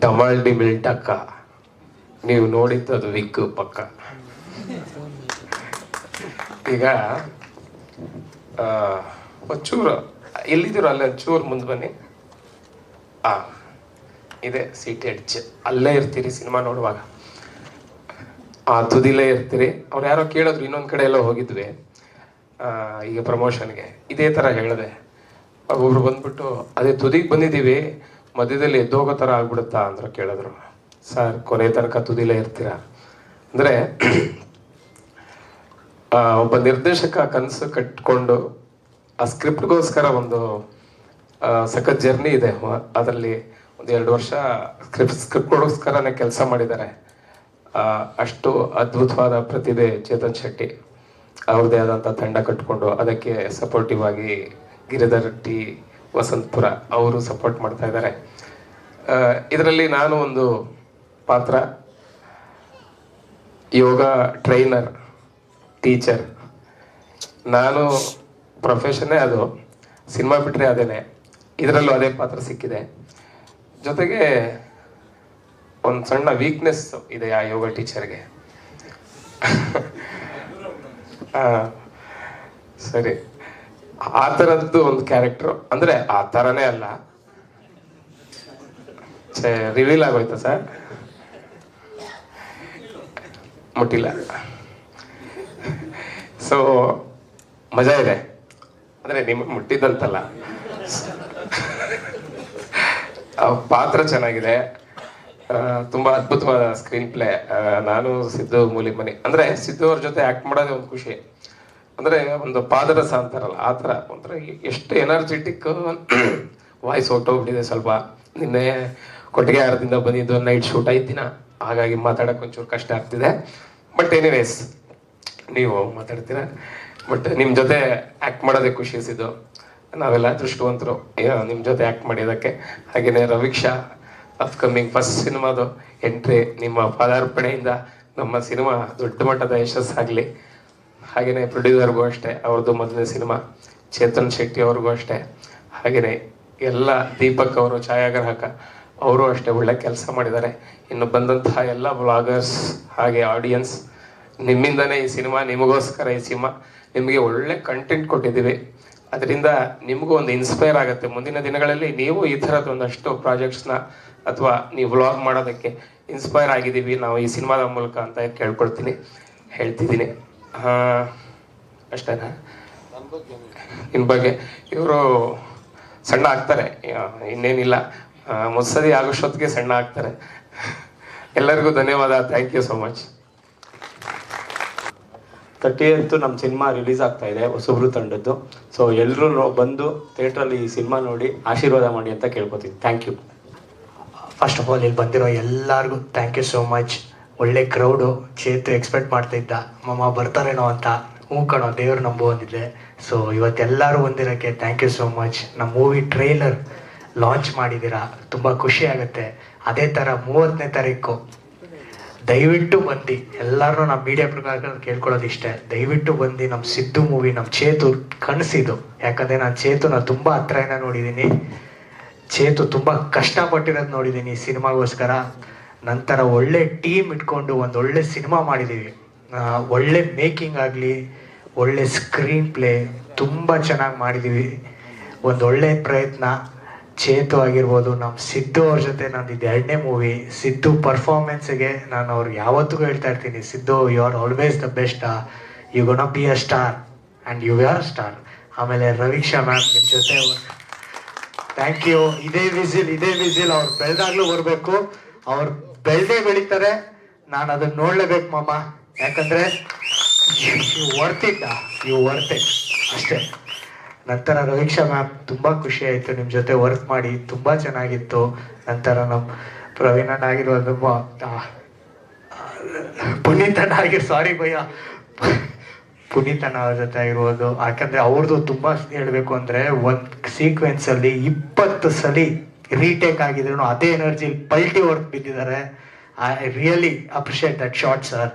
ಡಮಾಲ್ ಡಿಮಿಲ್ ಮಿಲ್ಟಕ್ಕ, ನೀವು ನೋಡಿದ್ದು ಅದು ವಿಗ್ ಪಕ್ಕ. ಈಗ ಒಂಚೂರು, ಎಲ್ಲಿದ್ದೀರೋ ಅಲ್ಲೇ ಒಂಚೂರು ಮುಂದೆ ಬನ್ನಿ. ಆ, ಇದೆ ಸೀಟ್ ಎಡ್ಜ್ ಅಲ್ಲೇ ಇರ್ತೀರಿ ಸಿನಿಮಾ ನೋಡುವಾಗ. ಆ ತುದಿಲೇ ಇರ್ತೀರಿ. ಅವ್ರು ಯಾರೋ ಕೇಳಿದ್ರು, ಇನ್ನೊಂದು ಕಡೆ ಎಲ್ಲ ಹೋಗಿದ್ವಿ. ಈಗ ಪ್ರಮೋಷನ್ಗೆ ಇದೇ ತರ ಹೇಳಿದೆ. ಒಬ್ರು ಬಂದ್ಬಿಟ್ಟು, ಅದೇ ತುದಿಗೆ ಬಂದಿದ್ದೀವಿ, ಮಧ್ಯದಲ್ಲಿ ಎದ್ದೋಗೋ ಥರ ಆಗ್ಬಿಡುತ್ತಾ ಅಂದ್ರೆ ಕೇಳಿದ್ರು. ಸರ್, ಕೊನೆ ತನಕ ತುದಿಲೇ ಇರ್ತೀರಾ? ಅಂದ್ರೆ ಒಬ್ಬ ನಿರ್ದೇಶಕ ಕನಸು ಕಟ್ಕೊಂಡು, ಆ ಸ್ಕ್ರಿಪ್ಟ್ಗೋಸ್ಕರ ಒಂದು ಸಖತ್ ಜರ್ನಿ ಇದೆ. ಅದರಲ್ಲಿ ಒಂದು ಎರಡು ವರ್ಷ ಸ್ಕ್ರಿಪ್ಟ್, ಸ್ಕ್ರಿಪ್ಟ್ಗೋಸ್ಕರನೇ ಕೆಲಸ ಮಾಡಿದ್ದಾರೆ. ಅಷ್ಟು ಅದ್ಭುತವಾದ ಪ್ರತಿಭೆ ಚೇತನ್ ಶೆಟ್ಟಿ ಅವ್ರದೇ ಆದಂಥ ತಂಡ ಕಟ್ಕೊಂಡು ಅದಕ್ಕೆ ಸಪೋರ್ಟಿವ್ ಆಗಿ ಗಿರಿಧರ್ ಟಿ ವಸಂತಪುರ ಅವರು ಸಪೋರ್ಟ್ ಮಾಡ್ತಾ ಇದ್ದಾರೆ. ಇದರಲ್ಲಿ ನಾನು ಒಂದು ಪಾತ್ರ. ಯೋಗ ಟ್ರೈನರ್ ಟೀಚರ್ ನಾನು ಪ್ರೊಫೆಷನ್ನೇ ಅದು, ಸಿನಿಮಾ ಬಿಟ್ಟರೆ ಅದೇನೆ. ಇದರಲ್ಲೂ ಅದೇ ಪಾತ್ರ ಸಿಕ್ಕಿದೆ. ಜೊತೆಗೆ ಒಂದು ಸಣ್ಣ ವೀಕ್ನೆಸ್ ಇದೆ ಆ ಯೋಗ ಟೀಚರ್ಗೆ ಸರಿ. ಆ ಥರದ್ದು ಒಂದು ಕ್ಯಾರೆಕ್ಟರ್ ಅಂದ್ರೆ ಆ ಥರನೇ ಅಲ್ಲ. ರಿವೀಲ್ ಆಗೋಯ್ತಾ ಸರ್ ಮುಟ್ಟಿಲ್ಲ. ಸೊ ಮಜಾ ಇದೆ. ಅಂದ್ರೆ ನಿಮಗೆ ಮುಟ್ಟಿದ್ದಂತಲ್ಲ ಪಾತ್ರ ಚೆನ್ನಾಗಿದೆ. ತುಂಬಾ ಅದ್ಭುತವಾದ ಸ್ಕ್ರೀನ್ ಪ್ಲೇ ನಾನು ಸಿದ್ದು ಮೂಲಿಮನಿ ಅಂದ್ರೆ ಸಿದ್ದು ಅವ್ರ ಜೊತೆ ಆಕ್ಟ್ ಮಾಡೋದೇ ಒಂದು ಖುಷಿ. ಅಂದ್ರೆ ಒಂದು ಪಾದರಸ ಅಂತಾರಲ್ಲ, ಆ ಥರ. ಒಂಥರ ಎಷ್ಟು ಎನರ್ಜೆಟಿಕ್ ವಾಯ್ಸ್ ಹೊಟ್ಟೋಗ್ಬಿಟ್ಟಿದೆ ಸ್ವಲ್ಪ. ನಿನ್ನೆ ಕೊಟ್ಟಿಗೆ ಆರದಿಂದ ಬಂದಿದ್ದು ನೈಟ್ ಶೂಟ್ ಐದಿನ ಹಾಗಾಗಿ ಮಾತಾಡಕ್ ಒಂಚೂರು ಕಷ್ಟ ಆಗ್ತಿದೆ. ಬಟ್ ಎನಿವೇಸ್ ನೀವು ಮಾತಾಡ್ತೀರಾ? ಬಟ್ ನಿಮ್ಮ ಜೊತೆ ಆಕ್ಟ್ ಮಾಡೋದೇ ಖುಷಿ ಸಿದ್ದು. ನಾವೆಲ್ಲ ದೃಷ್ಟವಂತರು. ನಿಮ್ಮ ಜೊತೆ ಆಕ್ಟ್ ಮಾಡಿದಕ್ಕೆ ಹಾಗೆಯೇ ರವೀಕ್ಷಾ ಅಪ್ಕಮಿಂಗ್ ಫಸ್ಟ್ ಸಿನಿಮಾದು ಎಂಟ್ರಿ ನಿಮ್ಮ ಪಾದಾರ್ಪಣೆಯಿಂದ ನಮ್ಮ ಸಿನಿಮಾ ದೊಡ್ಡ ಮಟ್ಟದ ಯಶಸ್ಸಾಗಲಿ. ಹಾಗೆಯೇ ಪ್ರೊಡ್ಯೂಸರ್ಗೂ ಅಷ್ಟೇ, ಅವ್ರದ್ದು ಮೊದಲನೇ ಸಿನಿಮಾ ಚೇತನ್ ಶೆಟ್ಟಿ ಅವ್ರಿಗೂ ಅಷ್ಟೇ. ಹಾಗೆಯೇ ಎಲ್ಲ ದೀಪಕ್ ಅವರು, ಛಾಯಾಗ್ರಾಹಕ, ಅವರು ಅಷ್ಟೇ ಒಳ್ಳೆ ಕೆಲಸ ಮಾಡಿದ್ದಾರೆ. ಇನ್ನು ಬಂದಂತಹ ಎಲ್ಲ ಬ್ಲಾಗರ್ಸ್ ಹಾಗೆ ಆಡಿಯನ್ಸ್ ನಿಮ್ಮಿಂದನೇ ಈ ಸಿನಿಮಾ ನಿಮಗೋಸ್ಕರ ಈ ಸಿನಿಮಾ ನಿಮಗೆ ಒಳ್ಳೆ ಕಂಟೆಂಟ್ ಕೊಟ್ಟಿದ್ದೀವಿ. ಅದರಿಂದ ನಿಮಗೂ ಒಂದು ಇನ್ಸ್ಪೈರ್ ಆಗುತ್ತೆ. ಮುಂದಿನ ದಿನಗಳಲ್ಲಿ ನೀವು ಈ ಥರದ ಒಂದಷ್ಟು ಪ್ರಾಜೆಕ್ಟ್ಸ್ನ ಅಥವಾ ನೀವು ವ್ಲಾಗ್ ಮಾಡೋದಕ್ಕೆ ಇನ್ಸ್ಪೈರ್ ಆಗಿದ್ದೀವಿ. ನಾವು ಈ ಸಿನಿಮಾದ ಮೂಲಕ ಅಂತ ಕೇಳ್ಕೊಳ್ತೀನಿ. ಹೇಳ್ತಿದ್ದೀನಿ. ಅಷ್ಟೇನಾ? ಇನ್ ಬಗ್ಗೆ ಇವರು ಸಣ್ಣ ಆಗ್ತಾರೆ. ಇನ್ನೇನಿಲ್ಲ. ಮುತ್ಸದಿ ಆಗೋಷ್ಟೊತ್ತಿಗೆ ಸಣ್ಣ ಆಗ್ತಾರೆ. ಎಲ್ಲರಿಗೂ ಧನ್ಯವಾದ. Thank you so much thirty ಅಂತೂ ನಮ್ಮ ಸಿನಿಮಾ ರಿಲೀಸ್ ಆಗ್ತಾ ಇದೆ, ಹೊಸಬ್ರು ತಂಡದ್ದು ಸೊ ಎಲ್ಲರೂ ಬಂದು ಥಿಯೇಟ್ರಲ್ಲಿ ಈ ಸಿನಿಮಾ ನೋಡಿ ಆಶೀರ್ವಾದ ಮಾಡಿ ಅಂತ ಕೇಳ್ಕೊತೀನಿ thank you first of all ಇಲ್ಲಿ ಬಂದಿರೋ ಎಲ್ಲರಿಗೂ ಥ್ಯಾಂಕ್ ಯು ಸೋ ಮಚ್ ಒಳ್ಳೆ ಕ್ರೌಡು ಚೇತು ಎಕ್ಸ್ಪೆಕ್ಟ್ ಮಾಡ್ತಾ ಇದ್ದ. ಮಮ್ಮ ಬರ್ತಾರೇನೋ ಅಂತ ಹ್ಞೂ ಕಣೋ, ದೇವ್ರು ನಂಬು ಅಂದಿದ್ದೆ ಸೊ ಇವತ್ತೆಲ್ಲರೂ ಬಂದಿರೋಕ್ಕೆ ಥ್ಯಾಂಕ್ ಯು ಸೋ ಮಚ್ ನಮ್ಮ ಮೂವಿ ಟ್ರೈಲರ್ ಲಾಂಚ್ ಮಾಡಿದ್ದೀರಾ, ತುಂಬ ಖುಷಿ ಆಗುತ್ತೆ. ಅದೇ ಥರ ಮೂವತ್ತನೇ ತಾರೀಕು ದಯವಿಟ್ಟು ಬಂದು ಎಲ್ಲರೂ ನಮ್ಮ ಮೀಡಿಯಾ ಪ್ರಕಾರ ಕೇಳ್ಕೊಳ್ಳೋದು ಇಷ್ಟೇ. ದಯವಿಟ್ಟು ಬಂದು ನಮ್ಮ ಸಿದ್ದು ಮೂವಿ ನಮ್ಮ ಚೇತು ಕನಸಿದು ಯಾಕಂದರೆ ನಾನು ಚೇತುನ ತುಂಬ ಹತ್ರನ ನೋಡಿದ್ದೀನಿ ಚೇತು ತುಂಬ ಕಷ್ಟಪಟ್ಟಿರೋದು ನೋಡಿದ್ದೀನಿ ಸಿನಿಮಾಗೋಸ್ಕರ. ನಂತರ ಒಳ್ಳೆ ಟೀಮ್ ಇಟ್ಕೊಂಡು ಒಂದು ಒಳ್ಳೆ ಸಿನಿಮಾ ಮಾಡಿದ್ದೀವಿ ಒಳ್ಳೆ ಮೇಕಿಂಗ್ ಆಗಲಿ, ಒಳ್ಳೆ ಸ್ಕ್ರೀನ್ ಪ್ಲೇ ತುಂಬ ಚೆನ್ನಾಗಿ ಮಾಡಿದ್ದೀವಿ ಒಂದು ಒಳ್ಳೆ ಪ್ರಯತ್ನ. ಚೇತು ಆಗಿರ್ಬೋದು ನಮ್ಮ ಸಿದ್ದು ಅವ್ರ ಜೊತೆ ನಂದು ಇದು ಎರಡನೇ ಮೂವಿ ಸಿದ್ದು ಪರ್ಫಾರ್ಮೆನ್ಸ್ಗೆ ನಾನು ಅವ್ರಿಗೆ ಯಾವತ್ತಿಗೂ ಹೇಳ್ತಾ ಇರ್ತೀನಿ, Siddu you are always the best you gonna be a star and you are star ಆಮೇಲೆ ರವೀಕ್ಷಾ ಮ್ಯಾಮ್ ನಿಮ್ಮ ಜೊತೆ ಥ್ಯಾಂಕ್ ಯು ಇದೇ ವಿಸಿಲ್ ಇದೇ ವಿಸಿಲ್. ಅವ್ರು ಬೆಳೆದಾಗ್ಲೂ ಬರಬೇಕು. ಅವ್ರು ಬೆಳೆದೇ ಬೆಳೀತಾರೆ. ನಾನು ಅದನ್ನ ನೋಡ್ಲೇಬೇಕು ಮಾಮ. ಯಾಕಂದ್ರೆ you worth you worth it ಅಷ್ಟೇ. ನಂತರ ರವೀಕ್ಷಾ ಮ್ಯಾಮ್ ತುಂಬ ಖುಷಿ ಆಯಿತು. ನಿಮ್ಮ ಜೊತೆ ವರ್ಕ್ ಮಾಡಿ ತುಂಬ ಚೆನ್ನಾಗಿತ್ತು. ನಂತರ ನಮ್ಮ ಪ್ರವೀಣನ್ ಆಗಿರೋದು ಬಾ ಪುನೀತನ ಆಗಿರ್ ಸಾರಿ ಭಯ್ಯ. ಪುನೀತನ ಅವ್ರ ಜೊತೆ ಆಗಿರ್ಬೋದು. ಯಾಕಂದ್ರೆ ಅವ್ರದ್ದು ತುಂಬಾ ಹೇಳ್ಬೇಕು ಅಂದ್ರೆ ಒಂದು ಸೀಕ್ವೆನ್ಸ್ ಅಲ್ಲಿ ಇಪ್ಪತ್ತು ಸಲಿ ರೀಟೇಕ್ ಆಗಿದ್ರು ಅದೇ ಎನರ್ಜಿ ಪಲ್ಟಿ ವರ್ಕ್ ಬಿದ್ದಿದ್ದಾರೆ. I really appreciate that short sir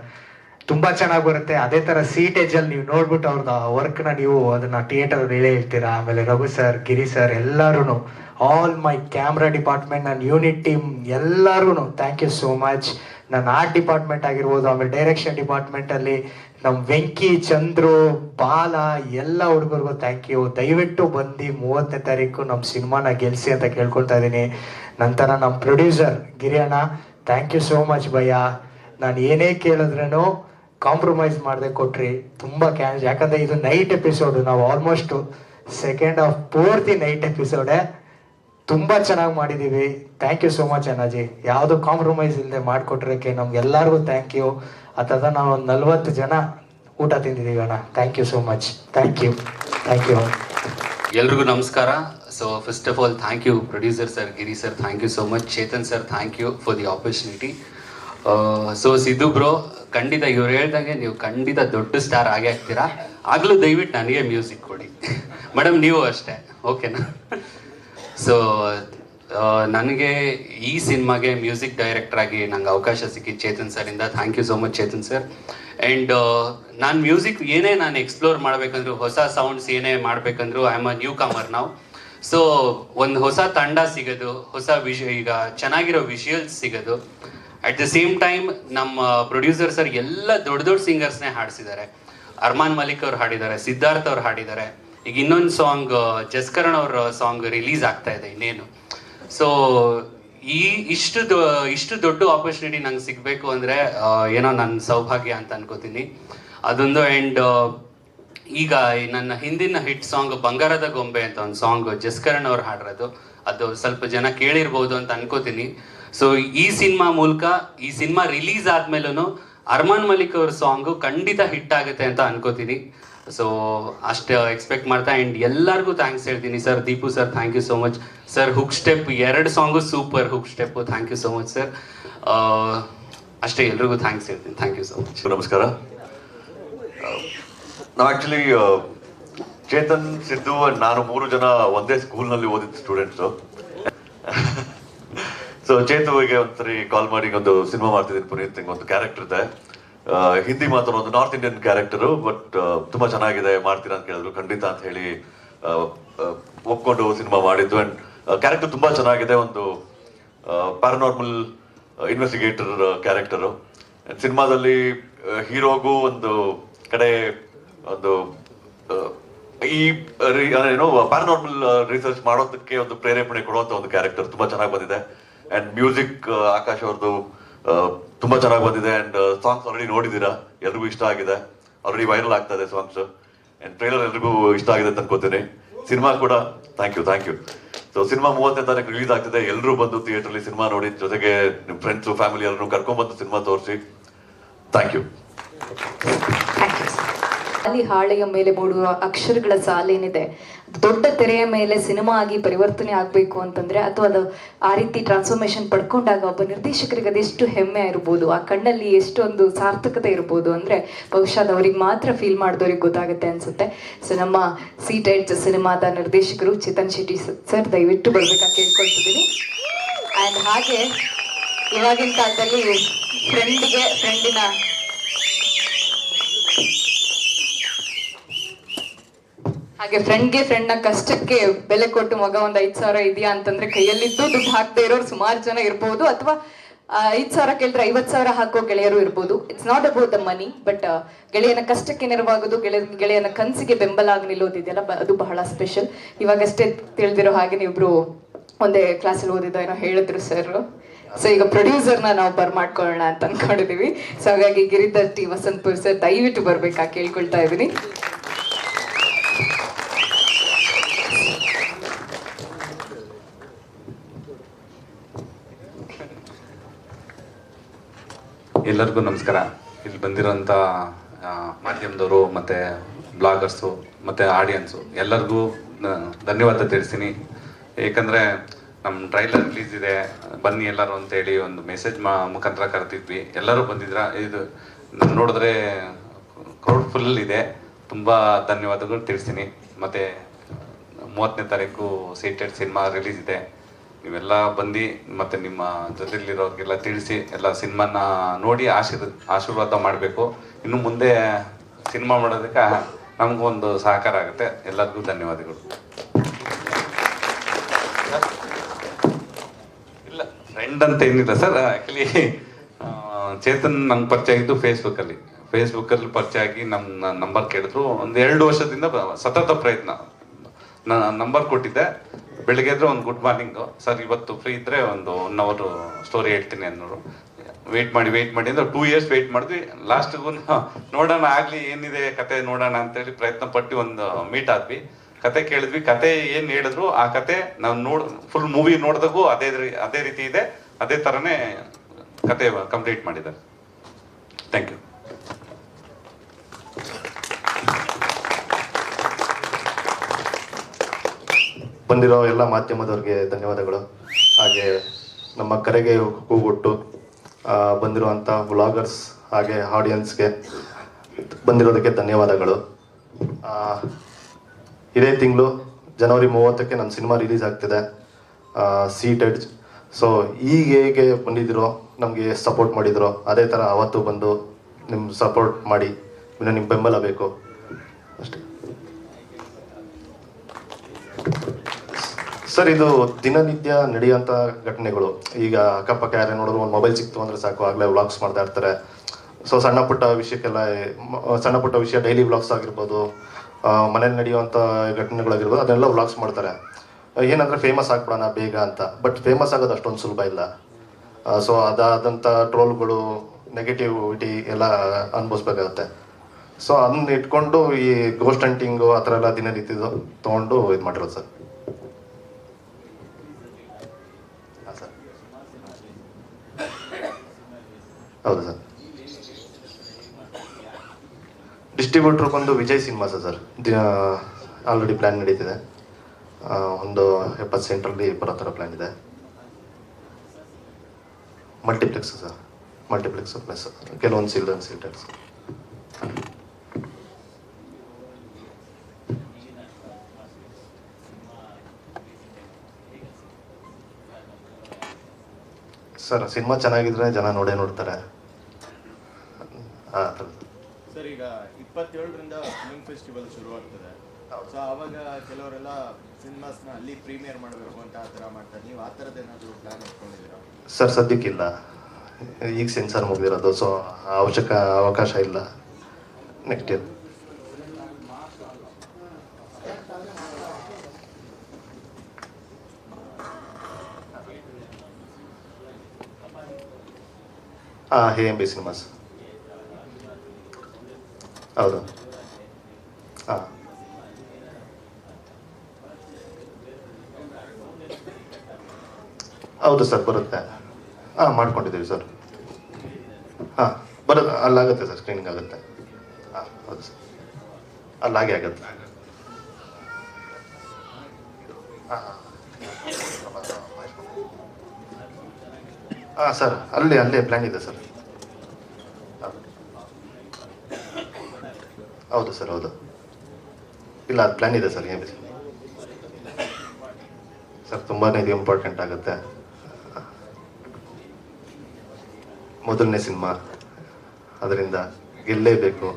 ತುಂಬಾ ಚೆನ್ನಾಗಿ ಬರುತ್ತೆ. ಅದೇ ತರ ಸೀಟೇಜ್ ಅಲ್ಲಿ ನೀವು ನೋಡ್ಬಿಟ್ಟು ಅವ್ರದ್ದು ವರ್ಕ್ನ ನೀವು ಅದನ್ನ ಥಿಯೇಟರ್ ಹೇಳೇ ಹೇಳ್ತೀರಾ? ಆಮೇಲೆ ರಘು ಸರ್ ಗಿರಿ ಸರ್ ಎಲ್ಲಾರು ಆಲ್ ಮೈ ಕ್ಯಾಮ್ರಾ ಡಿಪಾರ್ಟ್ಮೆಂಟ್ ನನ್ನ ಯೂನಿಟ್ ಟೀಮ್ ಎಲ್ಲಾರು ಥ್ಯಾಂಕ್ ಯು ಸೋ ಮಚ್ ನನ್ನ ಆರ್ಟ್ ಡಿಪಾರ್ಟ್ಮೆಂಟ್ ಆಗಿರ್ಬೋದು, ಆಮೇಲೆ ಡೈರೆಕ್ಷನ್ ಡಿಪಾರ್ಟ್ಮೆಂಟ್ ಅಲ್ಲಿ ನಮ್ ವೆಂಕಿ, ಚಂದ್ರು, ಬಾಲ ಎಲ್ಲ ಹುಡುಗರಿಗೂ ಥ್ಯಾಂಕ್ ಯು ದಯವಿಟ್ಟು ಬಂದು ಮೂವತ್ತನೇ ತಾರೀಕು ನಮ್ಮ ಸಿನಿಮಾನ ಗೆಲ್ಸಿ ಅಂತ ಕೇಳ್ಕೊಳ್ತಾ ಇದ್ದೀನಿ. ನಂತರ ನಮ್ಮ producer Giriyanna thank you so much bhaiya. ನಾನು ಏನೇ ಕೇಳಿದ್ರೂ ಕಾಂಪ್ರಮೈಸ್ ಮಾಡದೆ ಕೊಟ್ರಿ, ತುಂಬಾ ಕ್ಯಾಶ್ ಯಾಕಂದ್ರೆ ಇದು ನೈಟ್ ಎಪಿಸೋಡ್ ನಾವು ಆಲ್ಮೋಸ್ಟ್ ಸೆಕೆಂಡ್ ಆಫ್ ಪೂರ್ತಿ ನೈಟ್ ಎಪಿಸೋಡೆ ತುಂಬಾ ಚೆನ್ನಾಗಿ ಮಾಡಿದೀವಿ. ಥ್ಯಾಂಕ್ ಯು ಸೋ ಮಚ್ ಅಣ್ಣಾಜಿ. ಯಾವುದು ಕಾಂಪ್ರಮೈಸ್ ಇಲ್ಲದೆ ಮಾಡಿಕೊಟ್ರಕ್ಕೆ ನಮ್ಗೆಲ್ಲರಿಗೂ ಥ್ಯಾಂಕ್ ಯು ಅಥವಾ ನಾವು ಒಂದು ನಲ್ವತ್ತು ಜನ ಊಟ ತಿಂದಿದ್ದೀವಿ ಅಣ್ಣ. Thank you so much thank you thank you ಎಲ್ರಿಗೂ ನಮಸ್ಕಾರ. So first of all thank you producer sir Giri sir thank you so much Chetan sir thank you for the opportunity so Siddu bro ಖಂಡಿತ ಇವ್ರು ಹೇಳ್ದಂಗೆ ನೀವು ಖಂಡಿತ ದೊಡ್ಡ star ಆಗೇ ಆಗ್ತೀರಾ? ಆಗಲೂ ದಯವಿಟ್ಟು ನನಗೆ ಮ್ಯೂಸಿಕ್ ಕೊಡಿ. ಮೇಡಮ್ ನೀವು ಅಷ್ಟೇ. ಓಕೆನಾ ಸೊ ನನಗೆ ಈ ಸಿನಿಮಾಗೆ ಮ್ಯೂಸಿಕ್ ಡೈರೆಕ್ಟರ್ ಆಗಿ ನಂಗೆ ಅವಕಾಶ ಸಿಕ್ಕಿ Chetan ಸರಿಂದ thank you so much Chetan sir and ನಾನು ಮ್ಯೂಸಿಕ್ ಏನೇ ನಾನು ಎಕ್ಸ್ಪ್ಲೋರ್ ಮಾಡಬೇಕಂದ್ರು, ಹೊಸ ಸೌಂಡ್ಸ್ ಏನೇ ಮಾಡಬೇಕಂದ್ರು I am a newcomer ನಾವು ಸೊ ಒಂದು ಹೊಸ ತಂಡ ಸಿಗೋದು, ಹೊಸ ವಿಷ, ಈಗ ಚೆನ್ನಾಗಿರೋ ವಿಷಯಲ್ಸ್ ಸಿಗೋದು. ಅಟ್ ದ ಸೇಮ್ ಟೈಮ್ ನಮ್ಮ ಪ್ರೊಡ್ಯೂಸರ್ ಸರ್ ಎಲ್ಲ ದೊಡ್ಡ ದೊಡ್ಡ ಸಿಂಗರ್ಸ್ನೇ ಹಾಡಿಸಿದ್ದಾರೆ. ಅರ್ಮಾನ್ ಮಲಿಕ್ ಅವ್ರು ಹಾಡಿದ್ದಾರೆ, ಸಿದ್ಧಾರ್ಥ್ ಅವ್ರು ಹಾಡಿದ್ದಾರೆ. ಈಗ ಇನ್ನೊಂದು ಸಾಂಗ್ ಜಸ್ಕರಣ್ ಅವ್ರ ಸಾಂಗ್ ರಿಲೀಸ್ ಆಗ್ತಾ ಇದೆ ಇನ್ನೇನು. ಸೊ ಈ ಇಷ್ಟು ಇಷ್ಟು ದೊಡ್ಡ ಆಪರ್ಚುನಿಟಿ ನಂಗೆ ಸಿಗಬೇಕು ಅಂದರೆ ಏನೋ ನನ್ನ ಸೌಭಾಗ್ಯ ಅಂತ ಅನ್ಕೋತೀನಿ. ಅದೊಂದು ಆ್ಯಂಡ್ ಈಗ ನನ್ನ ಹಿಂದಿನ ಹಿಟ್ ಸಾಂಗ್ ಬಂಗಾರದ ಗೊಂಬೆ ಅಂತ ಒಂದು ಸಾಂಗ್ ಜಸ್ಕರಣ್ ಅವ್ರು ಹಾಡಿರೋದು. ಅದು ಸ್ವಲ್ಪ ಜನ ಕೇಳಿರ್ಬೋದು ಅಂತ ಅನ್ಕೋತೀನಿ. ಸೊ ಈ ಸಿನಿಮಾ ಮೂಲಕ, ಈ ಸಿನಿಮಾ ರಿಲೀಸ್ ಆದ್ಮೇಲೂ ಅರ್ಮಾನ್ ಮಲಿಕ್ ಅವ್ರ ಸಾಂಗು ಖಂಡಿತ ಹಿಟ್ ಆಗುತ್ತೆ ಅಂತ ಅನ್ಕೋತೀನಿ. ಸೊ ಅಷ್ಟು ಎಕ್ಸ್ಪೆಕ್ಟ್ ಮಾಡ್ತಾ ಆ್ಯಂಡ್ ಎಲ್ಲರಿಗೂ ಥ್ಯಾಂಕ್ಸ್ ಹೇಳ್ತೀನಿ sir Deepu sir thank you so much sir hook step ಎರಡು song super hook step thank you so much sir ಅಷ್ಟೇ ಎಲ್ರಿಗೂ ಥ್ಯಾಂಕ್ಸ್ ಹೇಳ್ತೀನಿ. ಥ್ಯಾಂಕ್ ಯು ಸೊ ಮಚ್ ನಮಸ್ಕಾರ. ನಾವು ಆಕ್ಚುಲಿ ಚೇತನ್, ಸಿದ್ದು, ನಾನು ಮೂರು ಜನ ಒಂದೇ ಸ್ಕೂಲ್ನಲ್ಲಿ ಓದಿದ ಸ್ಟೂಡೆಂಟ್ಸು ಸೊ ಚೇತುವಿಗೆ ಒಂದ್ಸರಿ ಕಾಲ್ ಮಾಡಿ ಒಂದು ಸಿನಿಮಾ ಮಾಡ್ತಿದ್ದೀನಿ ಪುನೀತ್ ಒಂದು ಕ್ಯಾರೆಕ್ಟರ್ ಇದೆ. ಹಿಂದಿ ಮಾತ್ರ ಒಂದು ನಾರ್ತ್ ಇಂಡಿಯನ್ ಕ್ಯಾರೆಕ್ಟರು ಬಟ್ ತುಂಬಾ ಚೆನ್ನಾಗಿದೆ, ಮಾಡ್ತೀರಾ ಅಂತ ಕೇಳಿದ್ರು. ಖಂಡಿತ ಅಂತ ಹೇಳಿ ಒಪ್ಕೊಂಡು ಸಿನಿಮಾ ಮಾಡಿದ್ದು. ಅಂಡ್ ಕ್ಯಾರೆಕ್ಟರ್ ತುಂಬಾ ಚೆನ್ನಾಗಿದೆ, ಒಂದು ಪ್ಯಾರನಾರ್ಮಲ್ ಇನ್ವೆಸ್ಟಿಗೇಟರ್ ಕ್ಯಾರೆಕ್ಟರು ಸಿನಿಮಾದಲ್ಲಿ ಹೀರೋಗೂ ಒಂದು ಕಡೆ, ಒಂದು ಈ ಏನು ಪ್ಯಾರನಾರ್ಮಲ್ ರಿಸರ್ಚ್ ಮಾಡೋದಕ್ಕೆ ಒಂದು ಪ್ರೇರೇಪಣೆ ಕೊಡುವಂತ ಒಂದು ಕ್ಯಾರೆಕ್ಟರ್ ತುಂಬಾ ಚೆನ್ನಾಗಿ ಬಂದಿದೆ. ಅಂಡ್ ಮ್ಯೂಸಿಕ್ ಆಕಾಶ್ ಅವ್ರದ್ದು ತುಂಬ ತುಂಬಾ ಚೆನ್ನಾಗಿ ಬಂದಿದೆ. ಅಂಡ್ ಸಾಂಗ್ಸ್ ಆಲ್ರೆಡಿ ನೋಡಿದ್ದೀರಾ? ಎಲ್ರಿಗೂ ಇಷ್ಟ ಆಗಿದೆ. ಆಲ್ರೆಡಿ ವೈರಲ್ ಆಗ್ತಾ ಇದೆ ಸಾಂಗ್ಸ್ ಅಂಡ್ ಟ್ರೈಲರ್ ಎಲ್ರಿಗೂ ಇಷ್ಟ ಆಗಿದೆ ಅಂತ ಅನ್ಕೋತೀನಿ. ಸಿನಿಮಾ ಕೂಡ thank you thank you so cinema ಮೂವತ್ತನೇ ತಾರೀಕು ರಿಲೀಸ್ ಆಗ್ತಿದೆ. ಎಲ್ಲರೂ ಬಂದು ಥಿಯೇಟ್ರಲ್ಲಿ ಸಿನಿಮಾ ನೋಡಿ, ಜೊತೆಗೆ ನಿಮ್ಮ ಫ್ರೆಂಡ್ಸು ಫ್ಯಾಮಿಲಿ ಎಲ್ಲರೂ ಕರ್ಕೊಂಡ್ ಬಂದು ಸಿನಿಮಾ ತೋರಿಸಿ. ಥ್ಯಾಂಕ್ ಯು ಅಲ್ಲಿ ಹಾಳೆಯ ಮೇಲೆ ಮೂಡುವ ಅಕ್ಷರಗಳ ಸಾಲೇನಿದೆ ಏನಿದೆ? ದೊಡ್ಡ ತೆರೆಯ ಮೇಲೆ ಸಿನಿಮಾ ಆಗಿ ಪರಿವರ್ತನೆ ಆಗಬೇಕು ಅಂತಂದ್ರೆ ಅಥವಾ ಅದು ಆ ರೀತಿ ಟ್ರಾನ್ಸ್ಫಾರ್ಮೇಶನ್ ಪಡ್ಕೊಂಡಾಗ ಒಬ್ಬ ನಿರ್ದೇಶಕರಿಗೆ ಅದೆಷ್ಟು ಹೆಮ್ಮೆ ಇರ್ಬೋದು? ಆ ಕಣ್ಣಲ್ಲಿ ಎಷ್ಟೊಂದು ಸಾರ್ಥಕತೆ ಇರ್ಬೋದು ಅಂದ್ರೆ ಬಹುಶಃ ಅದು ಅವ್ರಿಗೆ ಮಾತ್ರ ಫೀಲ್ ಮಾಡಿದವ್ರಿಗೆ ಗೊತ್ತಾಗುತ್ತೆ ಅನ್ಸುತ್ತೆ. ಸೊ ನಮ್ಮ ಸೀಟೆಡ್ ಸಿನಿಮಾದ ನಿರ್ದೇಶಕರು ಚೇತನ್ ಶೆಟ್ಟಿ ಸರ್ ದಯವಿಟ್ಟು ಬರ್ಬೇಕಾ ಕೇಳ್ಕೊಳ್ತಿದ್ದೀನಿ. ಆ್ಯಂಡ್ ಹಾಗೆ ಇವಾಗಿನ ಕಾಲದಲ್ಲಿ ಫ್ರೆಂಡಿಗೆ ಫ್ರೆಂಡಿನ ಹಾಗೆ ಫ್ರೆಂಡ್ಗೆ ಫ್ರೆಂಡ್ನ ಕಷ್ಟಕ್ಕೆ ಬೆಲೆ ಕೊಟ್ಟು ಮಗ ಒಂದ್ ಐದ್ ಸಾವಿರ ಇದೆಯಾ ಅಂತಂದ್ರೆ ಕೈಯಲ್ಲಿದ್ದು ದುಡ್ಡು ಹಾಕದೇ ಇರೋರು ಸುಮಾರು ಜನ ಇರ್ಬೋದು. ಅಥವಾ ಐದ್ ಸಾವಿರ ಕೇಳಿದ್ರೆ ಐವತ್ ಸಾವಿರ ಹಾಕೋ ಗೆಳೆಯರು ಇರ್ಬೋದು. It's not about the money but ಗೆಳೆಯನ ಕಷ್ಟಕ್ಕೆ ನೆರವಾಗೋದು ಗೆಳೆಯ ಗೆಳೆಯನ ಕನಸಿಗೆ ಬೆಂಬಲ ಆಗಿ ನಿಲ್ಲೋದಿದೆಯಲ್ಲ ಅದು ಬಹಳ ಸ್ಪೆಷಲ್ ಇವಾಗಷ್ಟೇ ತಿಳಿದಿರೋ ಹಾಗೆ ನೀವಿಬ್ರು ಒಂದೇ ಕ್ಲಾಸಲ್ಲಿ ಓದಿದ ಏನೋ ಹೇಳಿದ್ರು ಸರ್ ಸೊ ಈಗ ಪ್ರೊಡ್ಯೂಸರ್ನ ನಾವು ಬರ್ ಮಾಡ್ಕೊಳ್ಳೋಣ ಅಂತ ಅನ್ಕೊಂಡಿದೀವಿ. ಸೊ ಹಾಗಾಗಿ ಗಿರಿಧರ್ ಟಿ. ವಸಂತಪುರ್ ಸರ್ ದಯವಿಟ್ಟು ಬರ್ಬೇಕಾ ಕೇಳ್ಕೊಳ್ತಾ ಇದೀನಿ ಎಲ್ಲರಿಗೂ ನಮಸ್ಕಾರ. ಇಲ್ಲಿ ಬಂದಿರೋಂಥ ಮಾಧ್ಯಮದವರು ಮತ್ತು ಬ್ಲಾಗರ್ಸು ಮತ್ತು ಆಡಿಯನ್ಸು ಎಲ್ಲರಿಗೂ ಧನ್ಯವಾದ ತಿಳಿಸ್ತೀನಿ. ಏಕೆಂದರೆ ನಮ್ಮ ಟ್ರೈಲರ್ ರಿಲೀಸ್ ಇದೆ. ಬನ್ನಿ ಎಲ್ಲರೂ ಅಂತೇಳಿ ಒಂದು ಮೆಸೇಜ್ ಮಾ, ಮುಖಾಂತರ ಕರೆದಿದ್ವಿ. ಎಲ್ಲರೂ ಬಂದಿದ್ರ ಇದು ನಾನು ನೋಡಿದ್ರೆ ಕ್ರೌಡ್ ಫುಲ್ ಇದೆ. ತುಂಬ ಧನ್ಯವಾದಗಳು ತಿಳಿಸ್ತೀನಿ. ಮತ್ತು ಮೂವತ್ತನೇ ತಾರೀಕು ಸೀಟೆಡ್ ಸಿನಿಮಾ ರಿಲೀಸ್ ಇದೆ. ನೀವೆಲ್ಲ ಬಂದು ಮತ್ತೆ ನಿಮ್ಮ ಜೊತೆಲಿರೋರಿಗೆಲ್ಲ ತಿಳಿಸಿ ಎಲ್ಲ ಸಿನಿಮಾನ ನೋಡಿ ಆಶೀರ್, ಆಶೀರ್ವಾದ ಮಾಡಬೇಕು. ಇನ್ನು ಮುಂದೆ ಸಿನಿಮಾ ಮಾಡೋದಕ್ಕೆ ನಮಗೊಂದು ಸಹಕಾರ ಆಗುತ್ತೆ. ಎಲ್ಲರಿಗೂ ಧನ್ಯವಾದಗಳು. ಇಲ್ಲ ಫ್ರೆಂಡ್ ಅಂತ ಏನಿಲ್ಲ ಸರ್. ಆ್ಯಕ್ಚುಲಿ ಚೇತನ್ ನಂಗೆ ಪರಿಚಯ ಆಗಿದ್ದು ಫೇಸ್ಬುಕ್ಕಲ್ಲಿ ಫೇಸ್ಬುಕ್ಕಲ್ಲಿ ಪರಿಚಯ ಆಗಿ ನಮ್ಮ ನಂಬರ್ ಕೇಳಿದ್ರು. ಒಂದು ಎರಡು ವರ್ಷದಿಂದ ಸತತ ಪ್ರಯತ್ನ. ನಂಬರ್ ಕೊಟ್ಟಿದ್ದೆ. ಬೆಳಿಗ್ಗೆ ಇದ್ರೆ ಒಂದು ಗುಡ್ ಮಾರ್ನಿಂಗು ಸರ್, ಇವತ್ತು ಫ್ರೀ ಇದ್ದರೆ ಒಂದು ಒನ್ ಅವರ್ ಸ್ಟೋರಿ ಹೇಳ್ತೀನಿ ಅನ್ನೋರು. ವೆಯ್ಟ್ ಮಾಡಿ ವೆಯ್ಟ್ ಮಾಡಿ ಅಂದ್ರೆ ಟೂ ಇಯರ್ಸ್ ವೆಯ್ಟ್ ಮಾಡಿದ್ವಿ. ಲಾಸ್ಟಿಗೂ ನೋಡೋಣ, ಆಗಲಿ ಏನಿದೆ ಕತೆ ನೋಡೋಣ ಅಂತೇಳಿ ಪ್ರಯತ್ನ ಪಟ್ಟು ಒಂದು ಮೀಟ್ ಆದ್ವಿ. ಕತೆ ಕೇಳಿದ್ವಿ. ಕತೆ ಏನು ಹೇಳಿದ್ರು, ಆ ಕತೆ ನಾವು ನೋಡ್ ಫುಲ್ ಮೂವಿ ನೋಡಿದಾಗೂ ಅದೇ ಅದೇ ರೀತಿ ಇದೆ. ಅದೇ ತರನೇ ಕತೆ ಕಂಪ್ಲೀಟ್ ಮಾಡಿದ್ದಾರೆ. ಥ್ಯಾಂಕ್ ಯು ಬಂದಿರೋ ಎಲ್ಲ ಮಾಧ್ಯಮದವ್ರಿಗೆ ಧನ್ಯವಾದಗಳು. ಹಾಗೆ ನಮ್ಮ ಕರೆಗೆ ಕೂಗೊಟ್ಟು ಬಂದಿರುವಂಥ ವ್ಲಾಗರ್ಸ್ ಹಾಗೆ ಆಡಿಯನ್ಸ್ಗೆ ಬಂದಿರೋದಕ್ಕೆ ಧನ್ಯವಾದಗಳು. ಇದೇ ತಿಂಗಳು ಜನವರಿ ಮೂವತ್ತಕ್ಕೆ ನನ್ನ ಸಿನಿಮಾ ರಿಲೀಸ್ ಆಗ್ತಿದೆ. ಸೀಟೆಡ್ ಸೊ ಈಗ ಹೇಗೆ ಬಂದಿದ್ದೀರೋ, ನಮಗೆ ಸಪೋರ್ಟ್ ಮಾಡಿದ್ರು. ಅದೇ ಥರ ಅವತ್ತು ಬಂದು ನಿಮ್ಮ ಸಪೋರ್ಟ್ ಮಾಡಿ. ಇನ್ನು ನಿಮ್ಮ ಬೆಂಬಲ ಬೇಕು. ಅಷ್ಟೇ. ಸರ್, ಇದು ದಿನನಿತ್ಯ ನಡೆಯುವಂಥ ಘಟನೆಗಳು. ಈಗ ಅಕ್ಕಪಕ್ಕ ಯಾರೇ ನೋಡಿದ್ರು ಒಂದು ಮೊಬೈಲ್ ಸಿಕ್ತು ಅಂದ್ರೆ ಸಾಕು, ಆಗಲೇ ವ್ಲಾಗ್ಸ್ ಮಾಡ್ತಾ ಇರ್ತಾರೆ. ಸೊ ಸಣ್ಣ ಪುಟ್ಟ ವಿಷಯಕ್ಕೆಲ್ಲ, ಸಣ್ಣ ಪುಟ್ಟ ವಿಷಯ ಡೈಲಿ ವ್ಲಾಗ್ಸ್ ಆಗಿರ್ಬೋದು ಮನೇಲಿ ನಡೆಯುವಂಥ ಘಟನೆಗಳಾಗಿರ್ಬೋದು ಅದನ್ನೆಲ್ಲ ವ್ಲಾಗ್ಸ್ ಮಾಡ್ತಾರೆ. ಏನಂದ್ರೆ ಫೇಮಸ್ ಆಗ್ಬಿಡೋಣ ಬೇಗ ಅಂತ. ಬಟ್ ಫೇಮಸ್ ಆಗೋದು ಅಷ್ಟೊಂದು ಸುಲಭ ಇಲ್ಲ. ಸೊ ಅದಾದಂಥ ಟ್ರೋಲ್ಗಳು ನೆಗೆಟಿವಿಟಿ ಎಲ್ಲ ಅನುಭವಿಸ್ಬೇಕಾಗತ್ತೆ. ಸೊ ಅದನ್ನ ಇಟ್ಕೊಂಡು ಈ ಗೋಸ್ಟ್ ಹಂಟಿಂಗು ಆ ಥರ ಎಲ್ಲ ದಿನನಿತ್ಯದು ತೊಗೊಂಡು ಇದು ಮಾಡಿರೋದು ಸರ್. ಹೌದು ಸರ್. ಡಿಸ್ಟ್ರಿಬ್ಯೂಟ್ರ್ ಬಂದು Vijay cinemas sir already plan ನಡೀತಿದೆ. ಒಂದು ಎಪ್ಪತ್ತು ಸೆಂಟ್ರಲ್ಲಿ ಬರೋ ಥರ ಪ್ಲ್ಯಾನ್ ಇದೆ. Multiplex sir. ಮಲ್ಟಿಪ್ಲೆಕ್ಸ್ ಪ್ಲಸ್ ಕೆಲವೊಂದು ಸಿಲ್ಡ್ರನ್ ಸಿಲ್ಟರ್ಸ್ ಸರ್, ಸಿನಿಮಾ ಚೆನ್ನಾಗಿದ್ರೆ ಜನ ನೋಡೇ ನೋಡ್ತಾರೆ. ಆ ಸರ್ ಈಗ ಇಪ್ಪತ್ತೇಳರಿಂದ ಫಿಲ್ಮ್ ಫೆಸ್ಟಿವಲ್ ಶುರು ಆಗ್ತದೆ ಸೊ ಅವಾಗ ಕೆಲವರೆಲ್ಲ ಸಿನಿಮಾಸ್ನ ಅಲ್ಲಿ ಪ್ರೀಮಿಯರ್ ಮಾಡಬೇಕು ಅಂತ ಆ ಥರ ಮಾಡ್ತಾರೆ. ನೀವು ಆ ಥರದ್ದು ಏನಾದರೂ ಪ್ಲಾನ್ ಇಟ್ಕೊಂಡಿದ್ದೀರಾ? ಸರ್ ಸದ್ಯಕ್ಕಿಲ್ಲ. ಈಗ ಸೆನ್ಸಾರ್ ಮುಗಿದಿರೋದು ಸೊ ಅವಶ್ಯಕ ಅವಕಾಶ ಇಲ್ಲ. ನೆಕ್ಸ್ಟ್ ಇಯರ್ ಹಾಂ ಹೇ ಎಂ ಬಿ ಸಿನಿಮಾಸ್ ಹೌದು. ಹಾಂ ಹೌದು ಸರ್, ಬರುತ್ತೆ. ಹಾಂ ಮಾಡ್ಕೊಂಡಿದ್ದೀವಿ ಸರ್. ಹಾಂ ಬರುತ್ತೆ ಅಲ್ಲಾಗುತ್ತೆ ಸರ್ ಸ್ಕ್ರೀನಿಂಗ್ ಆಗುತ್ತೆ. ಹಾಂ ಹೌದು ಸರ್. ಅಲ್ಲಾಗೆ ಆಗುತ್ತೆ. ಹಾಂ ಹಾಂ ಸರ್, ಅಲ್ಲೇ ಅಲ್ಲೇ ಪ್ಲ್ಯಾನ್ ಇದೆ ಸರ್. ಹೌದು ಸರ್, ಹೌದು. ಇಲ್ಲ, ಅದು ಪ್ಲ್ಯಾನ್ ಇದೆ ಸರ್ ಏನು ಸರ್? ತುಂಬಾ ಇದು ಇಂಪಾರ್ಟೆಂಟ್ ಆಗುತ್ತೆ. ಮೊದಲನೇ ಸಿನಿಮಾ. ಅದರಿಂದ ಗೆಲ್ಲೇಬೇಕು.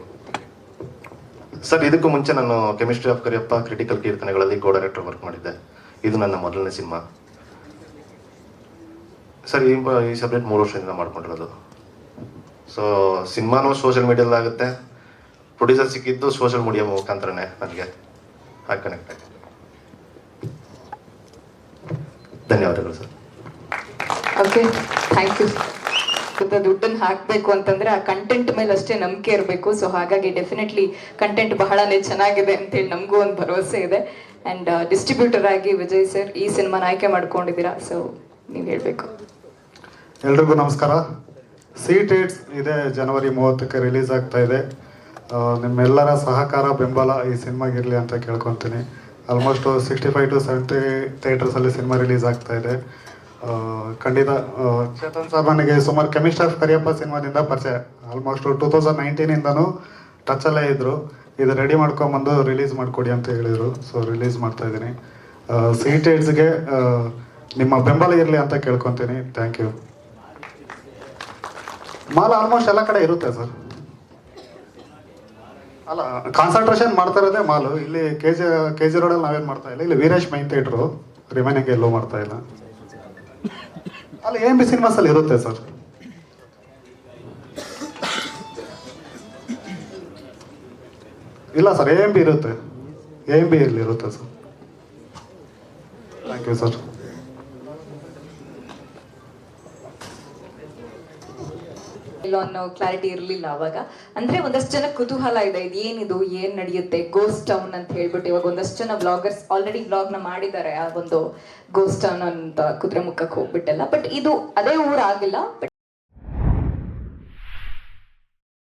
ಸರ್, ಇದಕ್ಕೂ ಮುಂಚೆ ನಾನು ಕೆಮಿಸ್ಟ್ರಿ ಆಫ್ ಕರಿಯಪ್ಪ ಕ್ರಿಟಿಕಲ್ ಕೀರ್ತನೆಗಳಲ್ಲಿ ಕೋ ಡೈರೆಕ್ಟರ್ ವರ್ಕ್ ಮಾಡಿದ್ದೆ. ಇದು ನನ್ನ ಮೊದಲನೇ ಸಿನಿಮಾ. ಸರ್, ಈ ಈ ಸಬ್ಜೆಕ್ಟ್ ಮೂರು ವರ್ಷದಿಂದ ಮಾಡ್ಕೊಂಡಿರೋದು. ಸೊ ಸಿನಿಮಾನು ಸೋಷಿಯಲ್ ಆಗುತ್ತೆ. ಪ್ರೊಡ್ಯೂಸರ್ ಸಿಕ್ಕಿದ್ದು ಸೋಷಿಯಲ್ ಮೀಡಿಯಾ ಮುಖಾಂತರನೇ ನನಗೆ ಹಾಗೆ ಕನೆಕ್ಟ್ ಆಗಿದೆ ಧನ್ಯವಾದಗಳು ಸರ್. ಓಕೆ ಥ್ಯಾಂಕ್ ಯು ದುಡ್ಡನ್ನು ಹಾಕಬೇಕು ಅಂತಂದ್ರೆ ಆ ಕಂಟೆಂಟ್ ಮೇಲೆ ಅಷ್ಟೇ ನಂಬಿಕೆ ಇರಬೇಕು. ಸೊ ಹಾಗಾಗಿ ಡೆಫಿನೆಟ್ಲಿ ಕಂಟೆಂಟ್ ಬಹಳನೇ ಚೆನ್ನಾಗಿದೆ ಅಂತೇಳಿ ನಮಗೂ ಒಂದು ಭರವಸೆ ಇದೆ. ಅಂಡ್ ಡಿಸ್ಟ್ರಿಬ್ಯೂಟರ್ ಆಗಿ ವಿಜಯ್ ಸರ್ ಈ ಸಿನಿಮಾನ ಆಯ್ಕೆ ಮಾಡ್ಕೊಂಡಿದ್ದೀರಾ? ಸೊ ನೀವು ಹೇಳಬೇಕು. ಎಲ್ರಿಗೂ ನಮಸ್ಕಾರ. ಸೀಟ್ ಟೇಟ್ಸ್ ಇದೆ ಜನವರಿ ಮೂವತ್ತಕ್ಕೆ ರಿಲೀಸ್ ಆಗ್ತಾ ಇದೆ. ನಿಮ್ಮೆಲ್ಲರ ಸಹಕಾರ ಬೆಂಬಲ ಈ ಸಿನಿಮಾಗಿರಲಿ ಅಂತ ಕೇಳ್ಕೊತೀನಿ. Almost sixty five to seventy ಥಿಯೇಟರ್ಸಲ್ಲಿ cinema release ಆಗ್ತಾ ಇದೆ. ಖಂಡಿತ ಚೇತನ್ ಸರ್ ನನಗೆ ಸುಮಾರು ಕೆಮಿಸ್ಟ್ ಆಫ್ ಕರಿಯಪ್ಪ ಸಿನಿಮಾದಿಂದ ಪರಿಚಯ. ಆಲ್ಮೋಸ್ಟ್ ಟೂ ತೌಸಂಡ್ ನೈನ್ಟೀನಿಂದನೂ ಟಚಲ್ಲೇ ಇದ್ದರು ಇದು ರೆಡಿ ಮಾಡ್ಕೊಂಬಂದು ರಿಲೀಸ್ ಮಾಡಿಕೊಡಿ ಅಂತ ಹೇಳಿದರು. ಸೊ ರಿಲೀಸ್ ಮಾಡ್ತಾ ಇದ್ದೀನಿ. ಸೀಟೇಡ್ಸ್ಗೆ ನಿಮ್ಮ ಬೆಂಬಲ ಇರಲಿ ಅಂತ ಕೇಳ್ಕೊತೀನಿ. ಥ್ಯಾಂಕ್ ಯು ಮಾಲ್ ಆಲ್ಮೋಸ್ಟ್ ಎಲ್ಲ ಕಡೆ ಇರುತ್ತೆ ಸರ್. ಅಲ್ಲ ಕಾನ್ಸಂಟ್ರೇಷನ್ ಮಾಡ್ತಾ ಇರೋದೇ ಮಾಲು. ಇಲ್ಲಿ ಕೆ ಜಿ ಕೆ ಜಿ ರೋಡಲ್ಲಿ ನಾವೇನು ಮಾಡ್ತಾ ಇಲ್ಲ. ಇಲ್ಲಿ ವೀರೇಶ್ ಮೈನ್ ಥಿಯೇಟ್ರು ರಿಮೈನಿಂಗ್ ಎಲ್ಲೂ ಮಾಡ್ತಾ ಇಲ್ಲ. ಅಲ್ಲಿ ಎಂ ಬಿ ಸಿನಿಮಾಸಲ್ಲಿ ಇರುತ್ತೆ ಸರ್. ಇಲ್ಲ ಸರ್ ಎ ಎಂ ಬಿ ಇರುತ್ತೆ. ಎ ಎಂ ಬಿ ಇಲ್ಲಿ ಇರುತ್ತೆ ಸರ್. ಥ್ಯಾಂಕ್ ಯು ಸರ್ ಇಲ್ಲ ಅನ್ನೋ ಕ್ಲಾರಿಟಿ ಇರಲಿಲ್ಲ ಅವಾಗ. ಅಂದ್ರೆ ಒಂದಷ್ಟು ಜನ ಕುತೂಹಲ ಇದೆ ಇದು ಏನಿದು ಏನ್ ನಡೆಯುತ್ತೆ ಗೋಸ್ಟ್ ಟೌನ್ ಅಂತ ಹೇಳ್ಬಿಟ್ಟು ಇವಾಗ ಒಂದಷ್ಟು ಜನ ಬ್ಲಾಗರ್ಸ್ ಆಲ್ರೆಡಿ ಬ್ಲಾಗ್ನ ಮಾಡಿದ್ದಾರೆ ಆ ಒಂದು ಗೋಸ್ಟ್ ಟೌನ್ ಅಂತ ಕುದುರೆಮುಖಕ್ಕೆ ಹೋಗ್ಬಿಟ್ಟೆಲ್ಲ. ಬಟ್ ಇದು ಅದೇ ಊರಾಗಿಲ್ಲ ಬಟ್